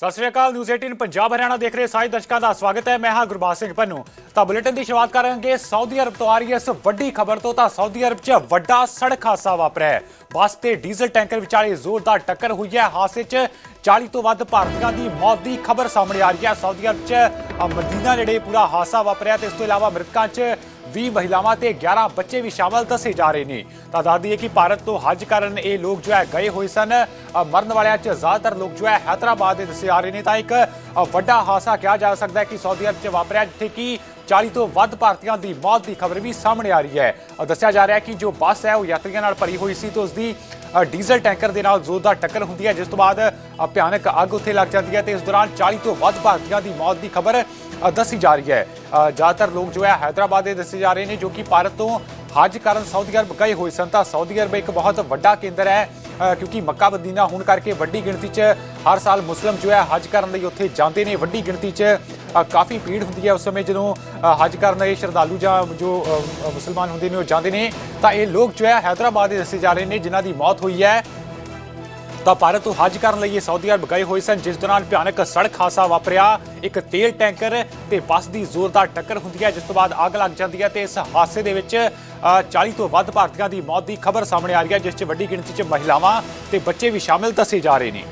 ਸਤਿ ਸ਼੍ਰੀ ਅਕਾਲ ਨਿਊਜ਼ 18 ਪੰਜਾਬ ਹਰਿਆਣਾ ਦੇਖ ਰਹੇ ਸਾਰੇ ਦਰਸ਼ਕਾਂ ਦਾ ਸਵਾਗਤ ਹੈ। ਮੈਂ ਹਾਂ ਗੁਰਬਾਜ ਸਿੰਘ ਪੰਨੂ। ਤਾਂ ਬੁਲੇਟਿਨ ਦੀ ਸ਼ੁਰੂਆਤ ਕਰਾਂਗੇ। ਸਾਊਦੀ ਅਰਬ ਤੋਂ ਆ ਰਹੀ ਇਸ ਵੱਡੀ ਖਬਰ ਤੋਂ। ਤਾਂ ਸਾਊਦੀ ਅਰਬ 'ਚ ਵੱਡਾ ਸੜਕ ਹਾਦਸਾ ਵਾਪਰਿਆ ਬੱਸ ਤੇ ਡੀਜ਼ਲ ਟੈਂਕਰ ਵਿਚਾਲੇ ਜ਼ੋਰਦਾਰ ਟੱਕਰ ਹੋਈ ਹੈ। ਹਾਦਸੇ 'ਚ 40 ਤੋਂ ਵੱਧ ਭਾਰਤੀਆਂ ਦੀ ਮੌਤ ਦੀ ਖਬਰ ਸਾਹਮਣੇ ਆ ਰਹੀ ਹੈ। ਸਾਊਦੀ ਅਰਬ 'ਚ ਅ, ਮਦੀਨਾ ਨੇੜੇ ਪੂਰਾ ਹਾਦਸਾ ਵਾਪਰਿਆ ਤੇ ਇਸ ਤੋਂ ਇਲਾਵਾ ਮ੍ਰਿਤਕਾਂ 'ਚ 20 ਮਹਿਲਾਵਾਂ ਤੇ 11 ਬੱਚੇ ਵੀ ਸ਼ਾਮਲ ਦੱਸੇ ਜਾ ਰਹੇ ਨੇ। ਤਾਂ ਦੱਸਦੀ ਹੈ ਕਿ ਭਾਰਤ ਤੋਂ ਹੱਜ ਕਰਨ ਇਹ ਲੋਕ ਜੋ ਹੈ ਗਏ ਹੋਏ ਸਨ ਮਰਨ ਵਾਲਿਆਂ 'ਚ ਜ਼ਿਆਦਾਤਰ ਲੋਕ ਜੋ ਹੈ ਹੈਦਰਾਬਾਦ ਦੇ ਦੱਸੇ ਜਾ ਰਹੇ ਨੇ। ਤਾਂ ਇੱਕ ਵੱਡਾ ਹਾਦਸਾ ਕਿਹਾ ਜਾ ਸਕਦਾ ਹੈ ਕਿ ਸਾਊਦੀ ਅਰਬ 'ਚ ਵਾਪਰਿਆ, ਜਿੱਥੇ ਕਿ 40 ਤੋਂ ਵੱਧ ਭਾਰਤੀਆਂ ਦੀ ਮੌਤ ਦੀ ਖਬਰ ਵੀ ਸਾਹਮਣੇ ਆ ਰਹੀ ਹੈ। ਦੱਸਿਆ ਜਾ ਰਿਹਾ ਹੈ ਕਿ ਜੋ ਬੱਸ ਹੈ, ਉਹ ਯਾਤਰੀਆਂ ਨਾਲ ਭਰੀ ਹੋਈ ਸੀ ਤੇ ਉਸ ਦੀ ਡੀਜ਼ਲ ਟੈਂਕਰ ਦੇ ਨਾਲ ਜ਼ੋਰਦਾਰ ਟੱਕਰ ਹੁੰਦੀ ਹੈ ਜਿਸ ਤੋਂ ਬਾਅਦ ਭਿਆਨਕ ਅੱਗ ਉੱਥੇ ਲੱਗ ਜਾਂਦੀ ਹੈ ਤੇ ਇਸ ਦੌਰਾਨ 40 ਤੋਂ ਵੱਧ ਭਾਰਤੀਆਂ ਦੀ ਮੌਤ ਦੀ ਖਬਰ ਦੱਸੀ ਜਾ ਰਹੀ ਹੈ। ਅ, ਜ਼ਿਆਦਾਤਰ ਲੋਕ ਜੋ ਹੈ ਹੈਦਰਾਬਾਦ ਦੇ ਦੱਸੇ ਜਾ ਰਹੇ ਨੇ ਜੋ ਕਿ ਭਾਰਤ ਤੋਂ ਹੱਜ ਕਰਨ ਸਾਊਦੀ ਅਰਬ ਗਏ ਹੋਏ ਸਨ ਤਾਂ ਸਾਊਦੀ ਅਰਬ ਇੱਕ ਬਹੁਤ ਵੱਡਾ ਕੇਂਦਰ ਹੈ ਕਿਉਂਕਿ ਮੱਕਾ ਮਦੀਨਾ ਹੋਣ ਕਰਕੇ ਵੱਡੀ ਗਿਣਤੀ 'ਚ ਹਰ ਸਾਲ ਮੁਸਲਮ ਜੋ ਹੈ ਹੱਜ ਕਰਨ ਲਈ ਉੱਥੇ ਜਾਂਦੇ ਨੇ। ਵੱਡੀ ਗਿਣਤੀ 'ਚ ਕਾਫੀ ਭੀੜ ਹੁੰਦੀ ਹੈ ਉਸ ਸਮੇਂ ਜਦੋਂ ਅ, ਹੱਜ ਕਰਨ ਲਈ ਸ਼ਰਧਾਲੂ ਜਾਂ ਜੋ ਮੁਸਲਮਾਨ ਹੁੰਦੇ ਨੇ ਉਹ ਜਾਂਦੇ ਨੇ। ਤਾਂ ਇਹ ਲੋਕ ਜੋ ਹੈ ਹੈਦਰਾਬਾਦ ਦੇ ਦੱਸੇ ਜਾ ਰਹੇ ਨੇ ਜਿਨ੍ਹਾਂ ਦੀ ਮੌਤ ਹੋਈ ਹੈ। ਤਾਂ ਭਾਰਤ ਤੋਂ ਹੱਜ ਕਰਨ ਲਈ ਇਹ ਸਾਊਦੀ ਅਰਬ ਗਏ ਹੋਏ ਸਨ ਜਿਸ ਦੌਰਾਨ ਭਿਆਨਕ ਸੜਕ ਹਾਦਸਾ ਵਾਪਰਿਆ। ਇੱਕ ਤੇਲ ਟੈਂਕਰ ਤੇ ਬੱਸ ਦੀ ਜ਼ੋਰਦਾਰ ਟੱਕਰ ਹੁੰਦੀ ਹੈ ਜਿਸ ਤੋਂ ਬਾਅਦ ਅੱਗ ਲੱਗ ਜਾਂਦੀ ਹੈ ਤੇ ਇਸ ਹਾਦਸੇ ਦੇ ਵਿੱਚ 40 ਤੋਂ ਵੱਧ ਭਾਰਤੀਆਂ ਦੀ ਮੌਤ ਦੀ ਖਬਰ ਸਾਹਮਣੇ ਆ ਰਹੀ ਹੈ, ਜਿਸ 'ਚ ਵੱਡੀ ਗਿਣਤੀ 'ਚ ਮਹਿਲਾਵਾਂ ਤੇ ਬੱਚੇ ਵੀ ਸ਼ਾਮਿਲ ਦੱਸੇ ਜਾ ਰਹੇ ਨੇ।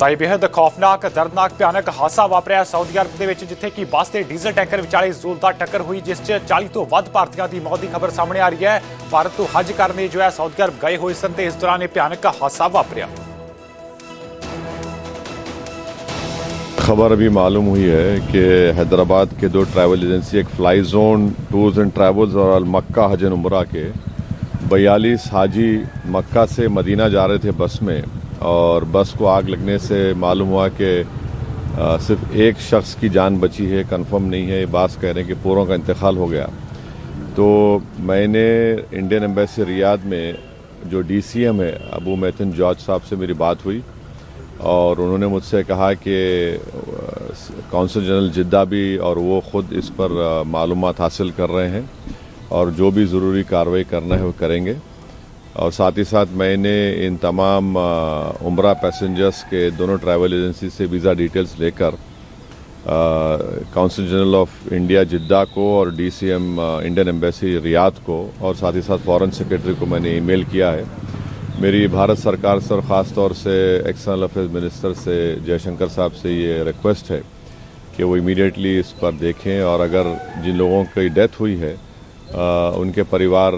ਤਾਂ ਇਹ ਬੇहद ਖੌਫਨਾਕ, ਦਰਦਨਾਕ, ਭਿਆਨਕ ਹਾਦਸਾ ਵਾਪਰਿਆ ਸਾਊਦੀ ਅਰਬ ਦੇ ਵਿੱਚ, ਜਿੱਥੇ ਕਿ ਬੱਸ ਤੇ ਡੀਜ਼ਲ ਟੈਂਕਰ ਵਿਚਾਲੇ ਜ਼ੋਰਦਾਰ ਟੱਕਰ ਹੋਈ, ਜਿਸ 'ਚ 40 ਤੋਂ ਵੱਧ ਭਾਰਤੀਆਂ ਦੀ ਮੌਤ ਦੀ ਖਬਰ ਸਾਹਮਣੇ ਆ ਰਹੀ ਹੈ। ਭਾਰਤ ਤੋਂ ਹੱਜ ਕਰਨ ਲਈ ਜੋ ਹੈ ਸਾਊਦੀ ਅਰਬ ਗਏ ਹੋਏ ਸਨ ਤੇ ਇਸ ਦੌਰਾਨ ਇਹ ਭਿਆਨਕ ਹਾਦਸਾ ਵਾਪਰਿਆ। خبر ابھی معلوم ہوئی ہے کہ حیدرآباد کے دو ٹریول ایجنسی ایک Fly Zone Tours and Travels اور المکہ حج عمرہ کے بیالیس حاجی مکہ سے مدینہ جا رہے تھے بس میں اور بس کو آگ لگنے سے معلوم ہوا کہ صرف ایک شخص کی جان بچی ہے کنفرم نہیں ہے بعض کہہ رہے ہیں کہ پوروں کا انتقال ہو گیا۔ تو میں نے انڈین امبیسی ریاض میں جو ڈی سی ایم ہے، ابو میتن جارج صاحب سے میری بات ہوئی۔ اور انہوں نے مجھ سے کہا کہ، کونسل جنرل جدہ بھی اور وہ خود اس پر معلومات حاصل کر رہے ہیں اور جو بھی ضروری کارروائی کرنا ہے وہ کریں گے۔ اور ساتھ ہی ساتھ میں نے ان تمام عمرہ پیسنجرز کے دونوں ٹریول ایجنسی سے ویزا ڈیٹیلز لے کر consul general of India Jeddah کو اور D C M Indian embassy Riyadh کو اور ساتھ ہی ساتھ فورن سیکرٹری کو میں نے ای میل کیا ہے۔ میری بھارت سرکار سے اور خاص طور سے ایکسنل افیئرز منسٹر سے جے شنکر صاحب سے یہ ریکویسٹ ہے کہ وہ امیڈیٹلی اس پر دیکھیں اور اگر جن لوگوں کی ڈیتھ ہوئی ہے ان کے پریوار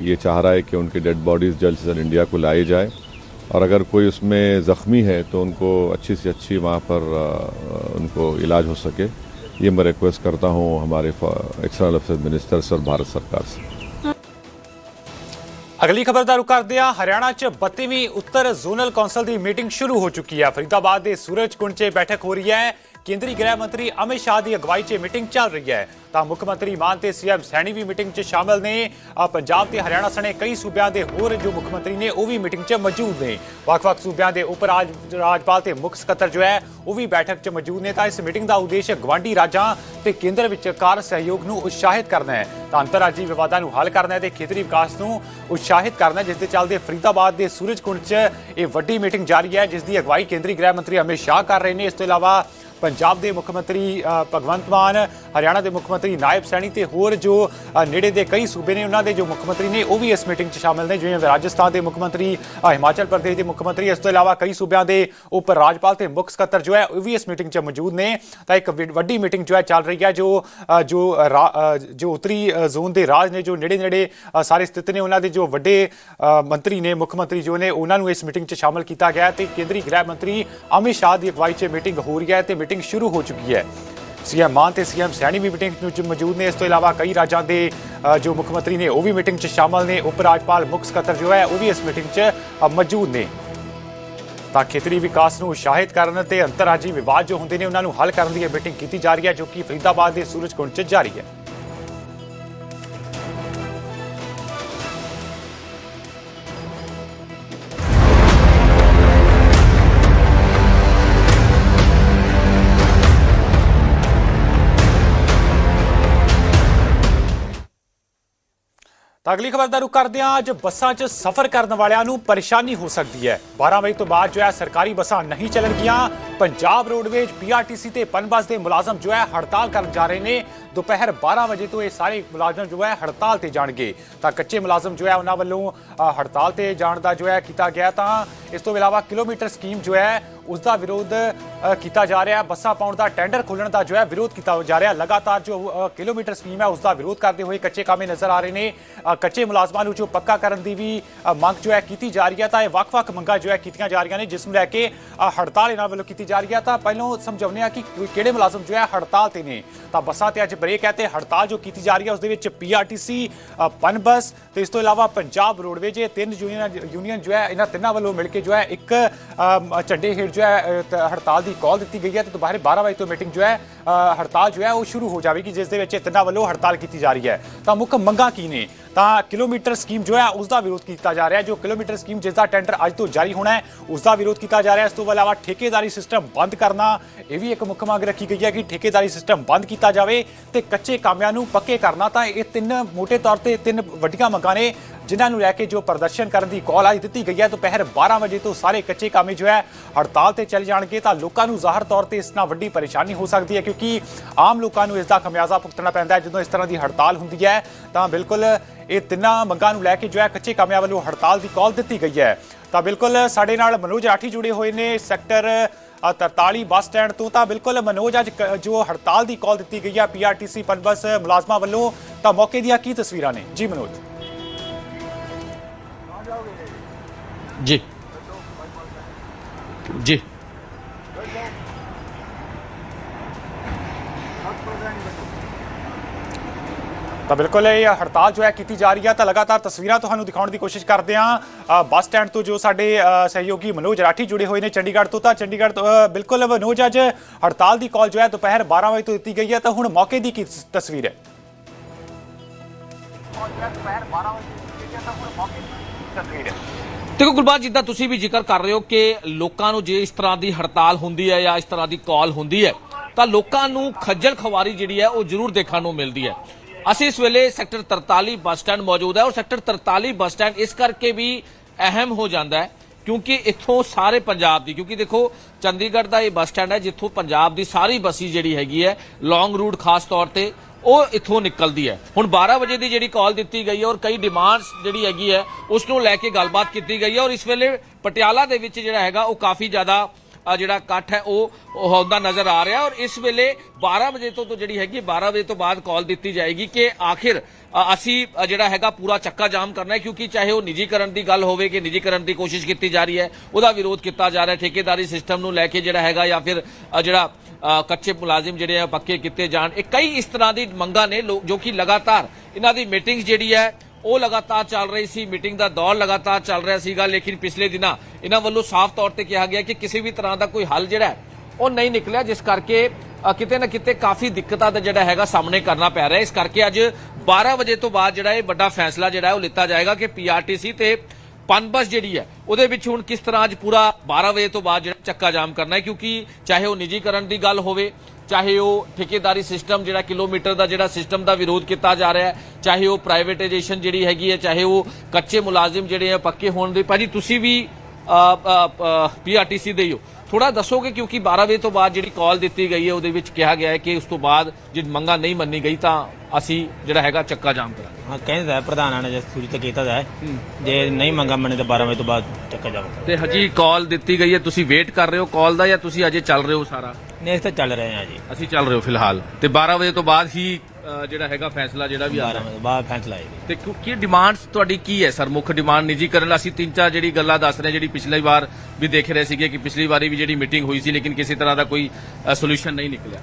یہ چاہ رہا ہے کہ ان کی ڈیڈ باڈیز جلد سے جلد انڈیا کو لائی جائے اور اگر کوئی اس میں زخمی ہے تو ان کو اچھی سے اچھی وہاں پر ان کو علاج ہو سکے، یہ میں ریکویسٹ کرتا ہوں ہمارے ایکسٹرنل افیئر منسٹر سے اور بھارت سرکار سے۔ ਅਗਲੀ ਖਬਰ ਦਾ ਰੁਖ ਕਰਦੇ ਹਾਂ ਹਰਿਆਣਾ 'ਚ 32ਵੀਂ ਉੱਤਰ ਜ਼ੋਨਲ ਕੌਂਸਲ ਦੀ ਮੀਟਿੰਗ ਸ਼ੁਰੂ ਹੋ ਚੁੱਕੀ ਹੈ ਫਰੀਦਾਬਾਦ ਦੇ ਸੂਰਜਕੁੰਡ 'ਚ ਬੈਠਕ ਹੋ ਰਹੀ ਹੈ। ਕੇਂਦਰੀ ਗ੍ਰਹਿ ਮੰਤਰੀ ਅਮਿਤ ਸ਼ਾਹ ਦੀ ਅਗਵਾਈ 'ਚ ਮੀਟਿੰਗ ਚੱਲ ਰਹੀ ਹੈ। ਤਾਂ ਮੁੱਖ ਮੰਤਰੀ ਮਾਨ ਤੇ ਸੀਐਮ ਸੈਣੀ ਵੀ ਮੀਟਿੰਗ 'ਚ ਸ਼ਾਮਲ ਨੇ। ਪੰਜਾਬ ਤੇ ਹਰਿਆਣਾ ਸਣੇ ਕਈ ਸੂਬਿਆਂ ਦੇ ਹੋਰ ਜੋ ਮੁੱਖ ਮੰਤਰੀ ਨੇ ਉਹ ਵੀ ਮੀਟਿੰਗ 'ਚ ਮੌਜੂਦ ਨੇ। ਵੱਖ-ਵੱਖ ਸੂਬਿਆਂ ਦੇ ਉਪ ਰਾਜ, ਰਾਜਪਾਲ ਤੇ ਮੁੱਖ ਸਕੱਤਰ ਜੋ ਹੈ, ਉਹ ਵੀ ਬੈਠਕ 'ਚ ਮੌਜੂਦ ਨੇ। ਤਾਂ ਇਸ ਮੀਟਿੰਗ ਦਾ ਉਦੇਸ਼ ਗਵਾਂਢੀ ਰਾਜਾਂ ਤੇ ਕੇਂਦਰ ਵਿਚਕਾਰ ਸਹਿਯੋਗ ਨੂੰ ਉਤਸ਼ਾਹਿਤ ਕਰਨਾ ਹੈ। ਤਾਂ ਅੰਤਰਰਾਜੀ ਵਿਵਾਦਾਂ ਨੂੰ ਹੱਲ ਕਰਨਾ ਹੈ ਤੇ ਖੇਤਰੀ ਵਿਕਾਸ ਨੂੰ ਉਤਸ਼ਾਹਿਤ ਕਰਨਾ ਜਿਸ ਦੇ ਚੱਲਦੇ ਫਰੀਦਾਬਾਦ ਦੇ ਸੂਰਜਕੁੰਡ 'ਚ ਇਹ ਵੱਡੀ ਮੀਟਿੰਗ ਜਾਰੀ ਹੈ, ਜਿਸ ਦੀ ਅਗਵਾਈ ਕੇਂਦਰੀ ਗ੍ਰਹਿ ਮੰਤਰੀ ਅਮਿਤ ਸ਼ਾਹ ਕਰ ਰਹੇ ਨੇ। ਇਸ ਤੋਂ ਇਲਾਵਾ ਪੰਜਾਬ ਦੇ ਮੁੱਖ ਮੰਤਰੀ ਭਗਵੰਤ ਮਾਨ, ਹਰਿਆਣਾ ਦੇ ਮੁੱਖ ਮੰਤਰੀ ਨਾਇਬ ਸੈਣੀ ਤੇ ਹੋਰ ਜੋ ਨੇੜੇ ਦੇ ਕਈ ਸੂਬੇ ਨੇ ਉਹਨਾਂ ਦੇ ਜੋ ਮੁੱਖ ਮੰਤਰੀ ਨੇ, ਉਹ ਵੀ ਇਸ ਮੀਟਿੰਗ 'ਚ ਸ਼ਾਮਲ ਨੇ। ਜਿਵੇਂ ਰਾਜਸਥਾਨ ਦੇ ਮੁੱਖ ਮੰਤਰੀ ਹਿਮਾਚਲ ਪ੍ਰਦੇਸ਼ ਦੇ ਮੁੱਖ ਮੰਤਰੀ, ਇਸ ਤੋਂ ਇਲਾਵਾ ਕਈ ਸੂਬਿਆਂ ਦੇ ਉਪ ਰਾਜਪਾਲ ਤੇ ਮੁੱਖ ਸਕੱਤਰ ਜੋ ਹੈ, ਉਹ ਵੀ ਇਸ ਮੀਟਿੰਗ 'ਚ ਮੌਜੂਦ ਨੇ। ਤਾਂ ਇੱਕ ਵੱਡ- ਵੱਡੀ ਮੀਟਿੰਗ ਜੋ ਹੈ, ਚੱਲ ਰਹੀ ਹੈ, ਜੋ ਜੋ ਰਾ- ਜੋ ਉੱਤਰੀ ਜ਼ੋਨ ਦੇ ਰਾਜ ਨੇ, ਜੋ ਨੇੜੇ ਨੇੜੇ ਸਾਰੇ ਸਥਿਤ ਨੇ, ਉਹਨਾਂ ਦੇ ਜੋ ਵੱਡੇ ਮੰਤਰੀ ਨੇ, ਮੁੱਖ ਮੰਤਰੀ ਜੋ ਨੇ, ਉਹਨਾਂ ਨੂੰ ਇਸ ਮੀਟਿੰਗ 'ਚ ਸ਼ਾਮਲ ਕੀਤਾ ਗਿਆ ਹੈ। ਤੇ ਕੇਂਦਰੀ ਗ੍ਰਹਿ ਮੰਤਰੀ ਅਮਿਤ ਸ਼ਾਹ ਦੀ ਅਗਵਾਈ 'ਚ ਮੀਟਿੰਗ ਹੋ ਰਹੀ ਹੈ ਤੇ ਮੀਟਿੰਗ ਸ਼ੁਰੂ ਹੋ ਚੁੱਕੀ ਹੈ। ਸੀਐਮ ਮਾਨ ਤੇ ਸੀਐਮ ਸੈਣੀ ਵੀ ਮੀਟਿੰਗ ਵਿੱਚ ਮੌਜੂਦ ਨੇ। ਇਸ ਤੋਂ ਇਲਾਵਾ ਕਈ ਰਾਜਾਂ ਦੇ ਜੋ ਮੁੱਖ ਮੰਤਰੀ ਨੇ ਉਹ ਵੀ ਮੀਟਿੰਗ 'ਚ ਸ਼ਾਮਲ ਨੇ। ਉਪ ਰਾਜਪਾਲ ਮੁੱਖ ਸਕੱਤਰ ਜੋ ਹੈ, ਉਹ ਵੀ ਇਸ ਮੀਟਿੰਗ 'ਚ ਮੌਜੂਦ ਨੇ। ਤਾਂ ਖੇਤਰੀ ਵਿਕਾਸ ਨੂੰ ਉਤਸ਼ਾਹਿਤ ਕਰਨ ਤੇ ਅੰਤਰਰਾਜੀ ਵਿਵਾਦ ਜੋ ਹੁੰਦੇ ਨੇ, ਉਹਨਾਂ ਨੂੰ ਹੱਲ ਕਰਨ ਦੀ ਇਹ ਮੀਟਿੰਗ ਕੀਤੀ ਜਾ ਰਹੀ ਹੈ, ਜੋ ਕਿ ਫਰੀਦਾਬਾਦ ਦੇ ਸੂਰਜਕੁੰਡ 'ਚ ਜਾਰੀ ਹੈ। ਅਗਲੀ ਖਬਰ ਦਾ ਰੁਖ ਕਰਦੇ ਹਾਂ। ਅੱਜ ਬੱਸਾਂ 'ਚ ਸਫ਼ਰ ਕਰਨ ਵਾਲਿਆਂ ਨੂੰ ਪਰੇਸ਼ਾਨੀ ਹੋ ਸਕਦੀ ਹੈ। 12 ਵਜੇ ਤੋਂ ਬਾਅਦ ਜੋ ਹੈ, ਸਰਕਾਰੀ ਬੱਸਾਂ ਨਹੀਂ ਚੱਲਣਗੀਆਂ। ਪੰਜਾਬ ਰੋਡਵੇਜ ਪੀਆਰਟੀਸੀ ਤੇ ਪਨਬਸ ਦੇ ਮੁਲਾਜ਼ਮ ਜੋ ਹੈ, ਹੜਤਾਲ ਕਰਨ ਜਾ ਰਹੇ ਨੇ। ਦੁਪਹਿਰ 12 ਵਜੇ ਤੋਂ ਇਹ ਸਾਰੇ ਮੁਲਾਜ਼ਮ ਜੋ ਹੈ, ਹੜਤਾਲ ਤੇ ਜਾਣਗੇ। ਤਾਂ ਕੱਚੇ ਮੁਲਾਜ਼ਮ ਜੋ ਹੈ, ਉਹਨਾਂ ਵੱਲੋਂ ਹੜਤਾਲ ਤੇ ਜਾਣ ਦਾ ਜੋ ਹੈ, ਕੀਤਾ ਗਿਆ ਤਾਂ ਇਸ ਤੋਂ ਇਲਾਵਾ ਕਿਲੋਮੀਟਰ ਸਕੀਮ ਜੋ ਹੈ ਉਸ ਦਾ ਵਿਰੋਧ ਕੀਤਾ ਜਾ ਰਿਹਾ ਹੈ। ਬੱਸਾਂ ਪਾਉਣ ਦਾ ਟੈਂਡਰ ਖੋਲਣ ਦਾ ਜੋ ਹੈ, ਵਿਰੋਧ ਕੀਤਾ ਜਾ ਰਿਹਾ ਲਗਾਤਾਰ ਜੋ ਕਿਲੋਮੀਟਰ ਸਕੀਮ ਹੈ ਉਸ ਦਾ ਵਿਰੋਧ ਕਰਦੇ ਹੋਏ ਕੱਚੇ ਕਾਮੇ ਨਜ਼ਰ ਆ ਰਹੇ ਨੇ। ਕੱਚੇ ਮੁਲਾਜ਼ਮਾਂ ਨੂੰ ਜੋ ਪੱਕਾ ਕਰਨ ਦੀ ਵੀ ਮੰਗ ਜੋ ਹੈ, ਕੀਤੀ ਜਾ ਰਹੀ ਹੈ, ਤਾਂ ਇਹ ਵੱਖ-ਵੱਖ ਮੰਗਾਂ ਜੋ ਹੈ, ਕੀਤੀਆਂ ਜਾ ਰਹੀਆਂ ਨੇ, ਜਿਸ ਨੂੰ ਲੈ ਕੇ ਹੜਤਾਲ ਇਹਨਾਂ ਵੱਲੋਂ ਕੀਤੀ ਜਾ ਰਹੀ ਹੈ। ਤਾਂ ਪਹਿਲਾਂ ਸਮਝਾਉਂਦੇ ਆ ਕਿ ਕਿਹੜੇ ਮੁਲਾਜ਼ਮ ਜੋ ਹੈ, ਹੜਤਾਲ ਤੇ ਨੇ। ਤਾਂ ਬੱਸਾਂ ਤੇ ਅੱਜ ਬ੍ਰੇਕ ਹੈ ਤੇ ਹੜਤਾਲ ਜੋ ਕੀਤੀ ਜਾ ਰਹੀ ਹੈ ਉਸ ਦੇ ਵਿੱਚ ਪੀਆਰਟੀਸੀ ਪਨਬਸ ਤੇ ਇਸ ਤੋਂ ਇਲਾਵਾ ਪੰਜਾਬ ਰੋਡਵੇਜ, ਇਹ ਤਿੰਨ ਯੂਨੀਅਨ ਯੂਨੀਅਨ ਜੋ ਹੈ, ਇਹਨਾਂ ਤਿੰਨਾਂ ਵੱਲੋਂ ਮਿਲ ਕੇ ਜੋ ਹੈ, ਇੱਕ ਝੰਡੇ ਹੇਠ ਜੋ ਹੈ ਅ, ਤ- ਹੜਤਾਲ ਦੀ ਕਾਲ ਦਿੱਤੀ ਗਈ ਹੈ ਤੇ ਦੁਪਹਿਰੇ 12 ਵਜੇ ਤੋਂ ਮੀਟਿੰਗ ਜੋ ਹੈ ਹੜਤਾਲ ਜੋ ਹੈ ਉਹ ਸ਼ੁਰੂ ਹੋ ਜਾਵੇਗੀ ਜਿਸ ਦੇ ਵਿੱਚ ਤਿੰਨਾਂ ਵੱਲੋਂ ਹੜਤਾਲ ਕੀਤੀ ਜਾ ਰਹੀ ਹੈ ਤਾਂ ਮੁੱਖ ਮੰਗਾਂ ਕੀ ਨੇ ਤਾਂ ਕਿਲੋਮੀਟਰ ਸਕੀਮ ਜੋ ਹੈ ਉਸ ਦਾ ਵਿਰੋਧ ਕੀਤਾ ਜਾ ਰਿਹਾ ਜੋ ਕਿਲੋਮੀਟਰ ਸਕੀਮ ਜਿਸ ਦਾ ਟੈਂਡਰ ਅੱਜ ਤੋਂ ਜਾਰੀ ਹੋਣਾ ਹੈ ਉਸ ਦਾ ਵਿਰੋਧ ਕੀਤਾ ਜਾ ਰਿਹਾ ਇਸ ਤੋਂ ਇਲਾਵਾ ਠੇਕੇਦਾਰੀ ਸਿਸਟਮ ਬੰਦ ਕਰਨਾ ਇਹ ਵੀ ਇੱਕ ਮੁੱਖ ਮੰਗ ਰੱਖੀ ਗਈ ਹੈ ਕਿ ਠੇਕੇਦਾਰੀ ਸਿਸਟਮ ਬੰਦ ਕੀਤਾ ਜਾਵੇ ਤੇ ਕੱਚੇ ਕਾਮਿਆਂ ਨੂੰ ਪੱਕੇ ਕਰਨਾ ਤਾਂ ਇਹ ਤਿੰਨ ਮੋٹے ਤੌਰ ਤੇ ਤਿੰਨ ਵੱਡੀਆਂ ਮੰਗਾਂ ਨੇ ਜਿਨ੍ਹਾਂ ਨੂੰ ਲੈ ਕੇ ਜੋ ਪ੍ਰਦਰਸ਼ਨ ਕਰਨ ਦੀ ਕਾਲ ਅੱਜ ਦਿੱਤੀ ਗਈ ਹੈ ਦੁਪਹਿਰ 12 ਵਜੇ ਤੋਂ ਸਾਰੇ ਕੱਚੇ ਕਾਮੇ ਜੋ ਹੈ ਹੜਤਾਲ ਤੇ ਚਲੇ ਜਾਣਗੇ ਤਾਂ ਲੋਕਾਂ ਨੂੰ ਜ਼ਾਹਰ ਤੌਰ ਤੇ ਇਸ ਨਾਲ ਵੱਡੀ ਪਰੇਸ਼ਾਨੀ ਹੋ ਸਕਦੀ ਹੈ ਕਿਉਂਕਿ ਆਮ ਲੋਕਾਂ ਨੂੰ ਇਸ ਦਾ ਖਮਿਆਜ਼ਾ ਭੁਗਤਣਾ ਪੈਂਦਾ ਹੈ। ਜਦੋਂ ਇਸ ਤਰ੍ਹਾਂ ਦੀ ਹੜਤਾਲ ਹੁੰਦੀ ਹੈ ਤਾਂ ਬਿਲਕੁਲ ਇਹ ਤਿੰਨਾਂ ਮੰਗਾਂ ਨੂੰ ਲੈ ਕੇ ਜੋ ਹੈ ਕੱਚੇ ਕਾਮਿਆਂ ਵੱਲੋਂ ਹੜਤਾਲ ਦੀ ਕਾਲ ਦਿੱਤੀ ਗਈ ਹੈ। ਤਾਂ ਬਿਲਕੁਲ ਸਾਡੇ ਨਾਲ ਮਨੋਜ ਰਾਠੀ ਜੁੜੇ ਹੋਏ ਨੇ ਸੈਕਟਰ ਅ, 43 ਬੱਸ ਸਟੈਂਡ ਤੋਂ। ਤਾਂ ਬਿਲਕੁਲ ਮਨੋਜ ਅੱਜ ਕ- ਜੋ ਹੜਤਾਲ ਦੀ ਕਾਲ ਦਿੱਤੀ ਗਈ ਹੈ ਪੀਆਰਟੀਸੀ ਪਨਬਸ ਮੁਲਾਜ਼ਮਾਂ ਵੱਲੋਂ। ਤਾਂ ਮੌਕੇ ਦੀਆਂ ਕੀ ਤਸਵੀਰਾਂ ਨੇ? ਜੀ ਮਨੋਜ। ਜੀ। ਜੀ। ਤਾਂ ਬਿਲਕੁਲ ਇਹ ਹੜਤਾਲ ਜੋ ਹੈ ਕੀਤੀ ਜਾ ਰਹੀ ਹੈ, ਤਾਂ ਲਗਾਤਾਰ ਤਸਵੀਰਾਂ ਤੁਹਾਨੂੰ ਦਿਖਾਉਣ ਦੀ ਕੋਸ਼ਿਸ਼ ਕਰਦੇ ਹਾਂ। ਬੱਸ ਸਟੈਂਡ ਤੋਂ ਜੋ ਸਾਡੇ ਸਹਿਯੋਗੀ ਮਨੋਜ ਰਾਠੀ ਜੁੜੇ ਹੋਏ ਨੇ ਚੰਡੀਗੜ੍ਹ ਤੋਂ, ਤਾਂ ਚੰਡੀਗੜ੍ਹ ਤੋਂ ਬਿਲਕੁਲ ਮਨੋਜ, ਅੱਜ ਹੜਤਾਲ ਦੀ ਕਾਲ ਜੋ ਹੈ ਦੁਪਹਿਰ 12 ਵਜੇ ਤੋਂ ਦਿੱਤੀ ਗਈ ਹੈ, ਤਾਂ ਹੁਣ ਮੌਕੇ ਦੀ ਕੀ ਤਸਵੀਰ ਹੈ? ਦੇਖੋ ਗੁਰਬਾਜ, ਜਿੱਦਾਂ ਤੁਸੀਂ ਵੀ ਜ਼ਿਕਰ ਕਰ ਰਹੇ ਹੋ ਕਿ ਲੋਕਾਂ ਨੂੰ ਜੇ ਇਸ ਤਰ੍ਹਾਂ ਦੀ ਹੜਤਾਲ ਹੁੰਦੀ ਹੈ ਜਾਂ ਇਸ ਤਰ੍ਹਾਂ ਦੀ ਕਾਲ ਹੁੰਦੀ ਹੈ, ਤਾਂ ਲੋਕਾਂ ਨੂੰ ਖੱਜਲ ਖਵਾਰੀ ਜਿਹੜੀ ਹੈ ਉਹ ਜ਼ਰੂਰ ਦੇਖਣ ਨੂੰ ਮਿਲਦੀ ਹੈ। ਅਸੀਂ ਇਸ ਵੇਲੇ ਸੈਕਟਰ 43 ਬੱਸ ਸਟੈਂਡ ਮੌਜੂਦ ਹੈ ਔਰ ਸੈਕਟਰ 43 ਬੱਸ ਸਟੈਂਡ ਇਸ ਕਰਕੇ ਵੀ ਅਹਿਮ ਹੋ ਜਾਂਦਾ ਹੈ ਕਿਉਂਕਿ ਇੱਥੋਂ ਸਾਰੇ ਪੰਜਾਬ ਦੀ, ਕਿਉਂਕਿ ਦੇਖੋ ਚੰਡੀਗੜ੍ਹ ਦਾ ਇਹ ਬੱਸ ਸਟੈਂਡ ਹੈ ਜਿੱਥੋਂ ਪੰਜਾਬ ਦੀ ਸਾਰੀ ਬੱਸੀ ਜਿਹੜੀ ਹੈਗੀ ਹੈ ਲੌਂਗ ਰੂਟ ਖਾਸ ਤੌਰ ਤੇ ਉਹ ਇੱਥੋਂ ਨਿਕਲਦੀ ਹੈ। ਹੁਣ 12 ਵਜੇ ਦੀ ਜਿਹੜੀ ਕਾਲ ਦਿੱਤੀ ਗਈ ਹੈ ਔਰ ਕਈ ਡਿਮਾਂਡਸ ਜਿਹੜੀ ਹੈਗੀ ਹੈ ਉਸ ਨੂੰ ਲੈ ਕੇ ਗੱਲਬਾਤ ਕੀਤੀ ਗਈ ਹੈ ਔਰ ਇਸ ਵੇਲੇ ਪਟਿਆਲਾ ਦੇ ਵਿੱਚ ਜਿਹੜਾ ਹੈਗਾ ਉਹ ਕਾਫੀ ਜ਼ਿਆਦਾ ਅ, ਜਿਹੜਾ ਇਕੱਠ ਹੈ ਉਹ ਉਹ ਹੁੰਦਾ ਨਜ਼ਰ ਆ ਰਿਹਾ ਔਰ ਇਸ ਵੇਲੇ 12 ਵਜੇ ਤੋਂ ਜਿਹੜੀ ਹੈਗੀ 12 ਵਜੇ ਤੋਂ ਬਾਅਦ ਕਾਲ ਦਿੱਤੀ ਜਾਏਗੀ ਕਿ ਆਖਿਰ ਅਸੀਂ ਜਿਹੜਾ ਹੈਗਾ ਪੂਰਾ ਚੱਕਾ ਜਾਮ ਕਰਨਾ ਹੈ, ਕਿਉਂਕਿ ਚਾਹੇ ਉਹ ਨਿੱਜੀਕਰਨ ਦੀ ਗੱਲ ਹੋਵੇ ਕਿ ਨਿੱਜੀਕਰਨ ਦੀ ਕੋਸ਼ਿਸ਼ ਕੀਤੀ ਜਾ ਰਹੀ ਹੈ, ਉਹਦਾ ਵਿਰੋਧ ਕੀਤਾ ਜਾ ਰਿਹਾ ਠੇਕੇਦਾਰੀ ਸਿਸਟਮ ਨੂੰ ਲੈ ਕੇ ਜਿਹੜਾ ਹੈਗਾ ਜਾਂ ਫਿਰ ਜਿਹੜਾ ਕੱਚੇ ਮੁਲਾਜ਼ਮ ਜਿਹੜੇ ਆ, ਪੱਕੇ ਕੀਤੇ ਜਾਣ। ਇਹ ਕਈ ਇਸ ਤਰ੍ਹਾਂ ਦੀ ਮੰਗਾਂ ਨੇ, ਲੋ- ਜੋ ਕਿ ਲਗਾਤਾਰ ਇਹਨਾਂ ਦੀ ਮੀਟਿੰਗ ਜਿਹੜੀ ਹੈ, ਉਹ ਲਗਾਤਾਰ ਚੱਲ ਰਹੀ ਸੀ, ਮੀਟਿੰਗ ਦਾ ਦੌਰ ਲਗਾਤਾਰ ਚੱਲ ਰਿਹਾ ਸੀਗਾ, ਲੇਕਿਨ ਪਿਛਲੇ ਦਿਨਾਂ ਇਹਨਾਂ ਵੱਲੋਂ ਸਾਫ਼ ਤੌਰ ਤੇ ਕਿਹਾ ਗਿਆ ਕਿ ਕਿਸੇ ਵੀ ਤਰ੍ਹਾਂ ਦਾ ਕੋਈ ਹੱਲ ਜਿਹੜਾ ਉਹ ਨਹੀਂ ਨਿਕਲਿਆ, ਜਿਸ ਕਰਕੇ ਕਿਤੇ ਨਾ ਕਿਤੇ ਕਾਫੀ ਦਿੱਕਤਾਂ ਦਾ ਜਿਹੜਾ ਹੈਗਾ ਸਾਹਮਣੇ ਕਰਨਾ ਪੈ ਰਿਹਾ ਇਸ ਕਰਕੇ ਅੱਜ 12 ਵਜੇ ਤੋਂ ਬਾਅਦ ਜਿਹੜਾ ਇਹ ਵੱਡਾ ਫੈਸਲਾ ਜਿਹੜਾ ਉਹ ਲਿੱਤਾ ਜਾਏਗਾ ਕਿ ਪੀਆਰਟੀਸੀ ਤੇ ਪਨਬਸ ਜਿਹੜੀ ਹੈ, ਉਹਦੇ ਵਿੱਚ ਹੁਣ ਕਿਸ ਤਰ੍ਹਾਂ ਅੱਜ ਪੂਰਾ 12 ਵਜੇ ਤੋਂ ਬਾਅਦ ਜਿਹੜਾ ਚੱਕਾ ਜਾਮ ਕਰਨਾ ਹੈ, ਕਿਉਂਕਿ ਚਾਹੇ ਉਹ ਨਿੱਜੀਕਰਨ ਦੀ ਗੱਲ ਹੋਵੇ, ਚਾਹੇ ਉਹ ਠੇਕੇਦਾਰੀ ਸਿਸਟਮ ਜਿਹੜਾ ਕਿਲੋਮੀਟਰ ਦਾ ਜਿਹੜਾ ਸਿਸਟਮ ਦਾ ਵਿਰੋਧ ਕੀਤਾ ਜਾ ਰਿਹਾ ਹੈ, ਚਾਹੇ ਉਹ ਪ੍ਰਾਈਵੇਟਾਈਜੇਸ਼ਨ ਜਿਹੜੀ ਹੈਗੀ ਹੈ, ਚਾਹੇ ਉਹ ਕੱਚੇ ਮੁਲਾਜ਼ਮ ਜਿਹੜੇ ਆ ਪੱਕੇ ਹੋਣ ਦੇ, ਭਾਜੀ ਤੁਸੀਂ ਵੀ ਪੀਆਰਟੀਸੀ ਦੇ ਹੀ ਹੋ। ਥੋੜਾ ਦੱਸੋਗੇ? ਕਿਉਂਕਿ 12 ਵਜੇ ਤੋਂ ਬਾਅਦ ਜਿਹੜੀ ਕਾਲ ਦਿੱਤੀ ਗਈ ਹੈ ਉਹਦੇ ਵਿੱਚ ਕਿਹਾ ਗਿਆ ਹੈ ਕਿ ਉਸ ਤੋਂ ਬਾਅਦ ਜੇ ਮੰਗਾਂ ਨਹੀਂ ਮੰਨੀ ਗਈ ਤਾਂ ਅਸੀਂ ਜਿਹੜਾ ਹੈਗਾ ਚੱਕਾ ਜਾਮ ਕਰਾਂਗੇ। ਹਾਂ ਕਹਿੰਦਾ ਹੈ ਪ੍ਰਧਾਨਾਂ ਨੇ ਜੇ ਸੂਚਿਤ ਕੀਤਾ ਹੈ। ਜੇ ਨਹੀਂ ਮੰਗਾ ਮੰਨੇ ਤਾਂ 12 ਵਜੇ ਤੋਂ ਬਾਅਦ ਚੱਕਾ ਜਾਊਗਾ ਤੇ ਹਜੀ ਕਾਲ ਦਿੱਤੀ ਗਈ ਹੈ ਤੁਸੀਂ ਵੇਟ ਕਰ ਰਹੇ ਹੋ ਕਾਲ ਦਾ ਜਾਂ ਤੁਸੀਂ ਅਜੇ ਚੱਲ ਰਹੇ ਹੋ ਸਾਰਾ? ਨਹੀਂ ਇਸ ਤੇ ਚੱਲ ਰਹੇ ਹਾਂ ਜੀ। ਅਸੀਂ ਚੱਲ ਰਹੇ ਹੋ ਫਿਲਹਾਲ। ਤੇ 12 ਵਜੇ ਤੋਂ ਬਾਅਦ ਹੀ ਅ, ਜਿਹੜਾ ਹੈਗਾ ਫੈਸਲਾ ਜਿਹੜਾ ਵੀ 12 ਆਣਾ ਵਜੇ ਤੋਂ ਬਾਅਦ ਫੈਸਲਾ ਆਏਗਾ ਤੇ ਕਿਉਂ- ਕੀ ਡਿਮਾਂਡਸ ਤੁਹਾਡੀ ਕੀ ਹੈ ਸਰ? ਮੁੱਖ ਡਿਮਾਂਡ ਨਿੱਜੀਕਰਨ ਲਈ ਅਸੀਂ ਤਿੰਨ ਚਾਰ ਜਿਹੜੀ ਗੱਲਾਂ ਦੱਸ ਰਹੇ ਜਿਹੜੀ ਪਿਛਲੀ ਵਾਰ ਵੀ ਦੇਖ ਰਹੇ ਸੀਗੇ ਕਿ ਪਿਛਲੀ ਵਾਰੀ ਵੀ ਜਿਹੜੀ ਮੀਟਿੰਗ ਹੋਈ ਸੀ ਲੇਕਿਨ ਕਿਸੇ ਤਰ੍ਹਾਂ ਦਾ ਕੋਈ ਸੋਲੂਸ਼ਨ ਨਹੀਂ ਨਿਕਲਿਆ।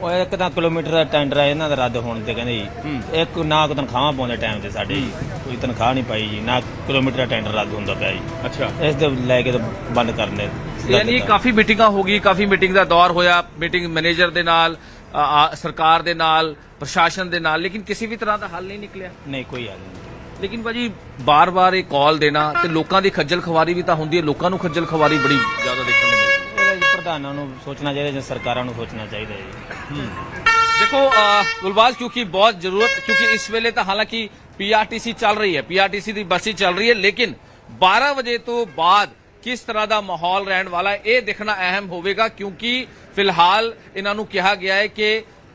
ਉਹ ਇੱਕ ਤਾਂ ਕਿਲੋਮੀਟਰ ਦਾ ਟੈਂਡਰ ਹੈ ਇਹਨਾਂ ਦਾ ਰੱਦ ਹੋਣ ਤੇ ਕਹਿੰਦੇ ਜੀ। ਇੱਕ ਨਾ ਕੋ ਤਨਖਾਹਾਂ ਪਾਉਂਦੇ ਟਾਈਮ ਤੇ ਸਾਡੇ। ਜੀ ਕੋਈ ਤਨਖਾਹ ਨਹੀਂ ਪਾਈ ਜੀ ਨਾ ਕਿਲੋਮੀਟਰ ਦਾ ਟੈਂਡਰ ਰੱਦ ਹੁੰਦਾ ਪਿਆ ਜੀ। ਅੱਛਾ। ਇਸ ਦੇ ਲੈ ਕੇ ਤਾਂ ਬੰਦ ਕਰਨੇ। ਯਾਨੀ ਕਾਫੀ ਮੀਟਿੰਗਾਂ ਹੋ ਗਈ ਕਾਫੀ ਮੀਟਿੰਗ ਦਾ ਦੌਰ ਹੋਇਆ। ਮੀਟਿੰਗ ਮੈਨੇਜਰ ਦੇ ਨਾਲ ਆ, ਸਰਕਾਰ ਦੇ ਨਾਲ ਪ੍ਰਸ਼ਾਸਨ ਦੇ ਨਾਲ ਲੇਕਿਨ ਕਿਸੇ ਵੀ ਤਰ੍ਹਾਂ ਦਾ ਹੱਲ ਨਹੀਂ ਨਿਕਲਿਆ। ਨਹੀਂ ਕੋਈ ਹੱਲ ਨਹੀਂ ਲੇਕਿਨ ਭਾਜੀ ਬਾਰ-ਬਾਰ ਇਹ ਕਾਲ ਦੇਣਾ ਤੇ ਲੋਕਾਂ ਦੀ ਖੱਜਲ ਖਵਾਰੀ ਵੀ ਤਾਂ ਹੁੰਦੀ ਹੈ ਲੋਕਾਂ ਨੂੰ ਖੱਜਲ ਖਵਾਰੀ ਬੜੀ ਜ਼ਿਆਦਾ ਦੇਖਣ ਨੂੰ ਮਿਲਦੀ ਹੈ। ਜੀ ਪ੍ਰਧਾਨਾਂ ਨੂੰ ਸੋਚਣਾ ਚਾਹੀਦਾ ਜਾਂ ਸਰਕਾਰਾਂ ਨੂੰ ਸੋਚਣਾ ਚਾਹੀਦਾ ਜੀ। ਦੇਖੋ ਗੁਲਬਾਜ਼ ਕਿਉਂਕਿ ਬਹੁਤ ਜ਼ਰੂਰਤ ਕਿਉਂਕਿ ਇਸ ਵੇਲੇ ਤਾਂ ਹਾਲਾਂਕਿ ਪੀਆਰਟੀਸੀ ਚੱਲ ਰਹੀ ਹੈ ਪੀਆਰਟੀਸੀ ਦੀ ਬੱਸ ਹੀ ਚੱਲ ਰਹੀ ਹੈ ਲੇਕਿਨ 12 ਵਜੇ ਤੋਂ ਬਾਅਦ ਕਿਸ ਤਰ੍ਹਾਂ ਦਾ ਮਾਹੌਲ ਰਹਿਣ ਵਾਲਾ ਇਹ ਦੇਖਣਾ ਅਹਿਮ ਹੋਵੇਗਾ ਕਿਉਂਕਿ ਫਿਲਹਾਲ ਇਹਨਾਂ ਨੂੰ ਕਿਹਾ ਗਿਆ ਹੈ ਕਿ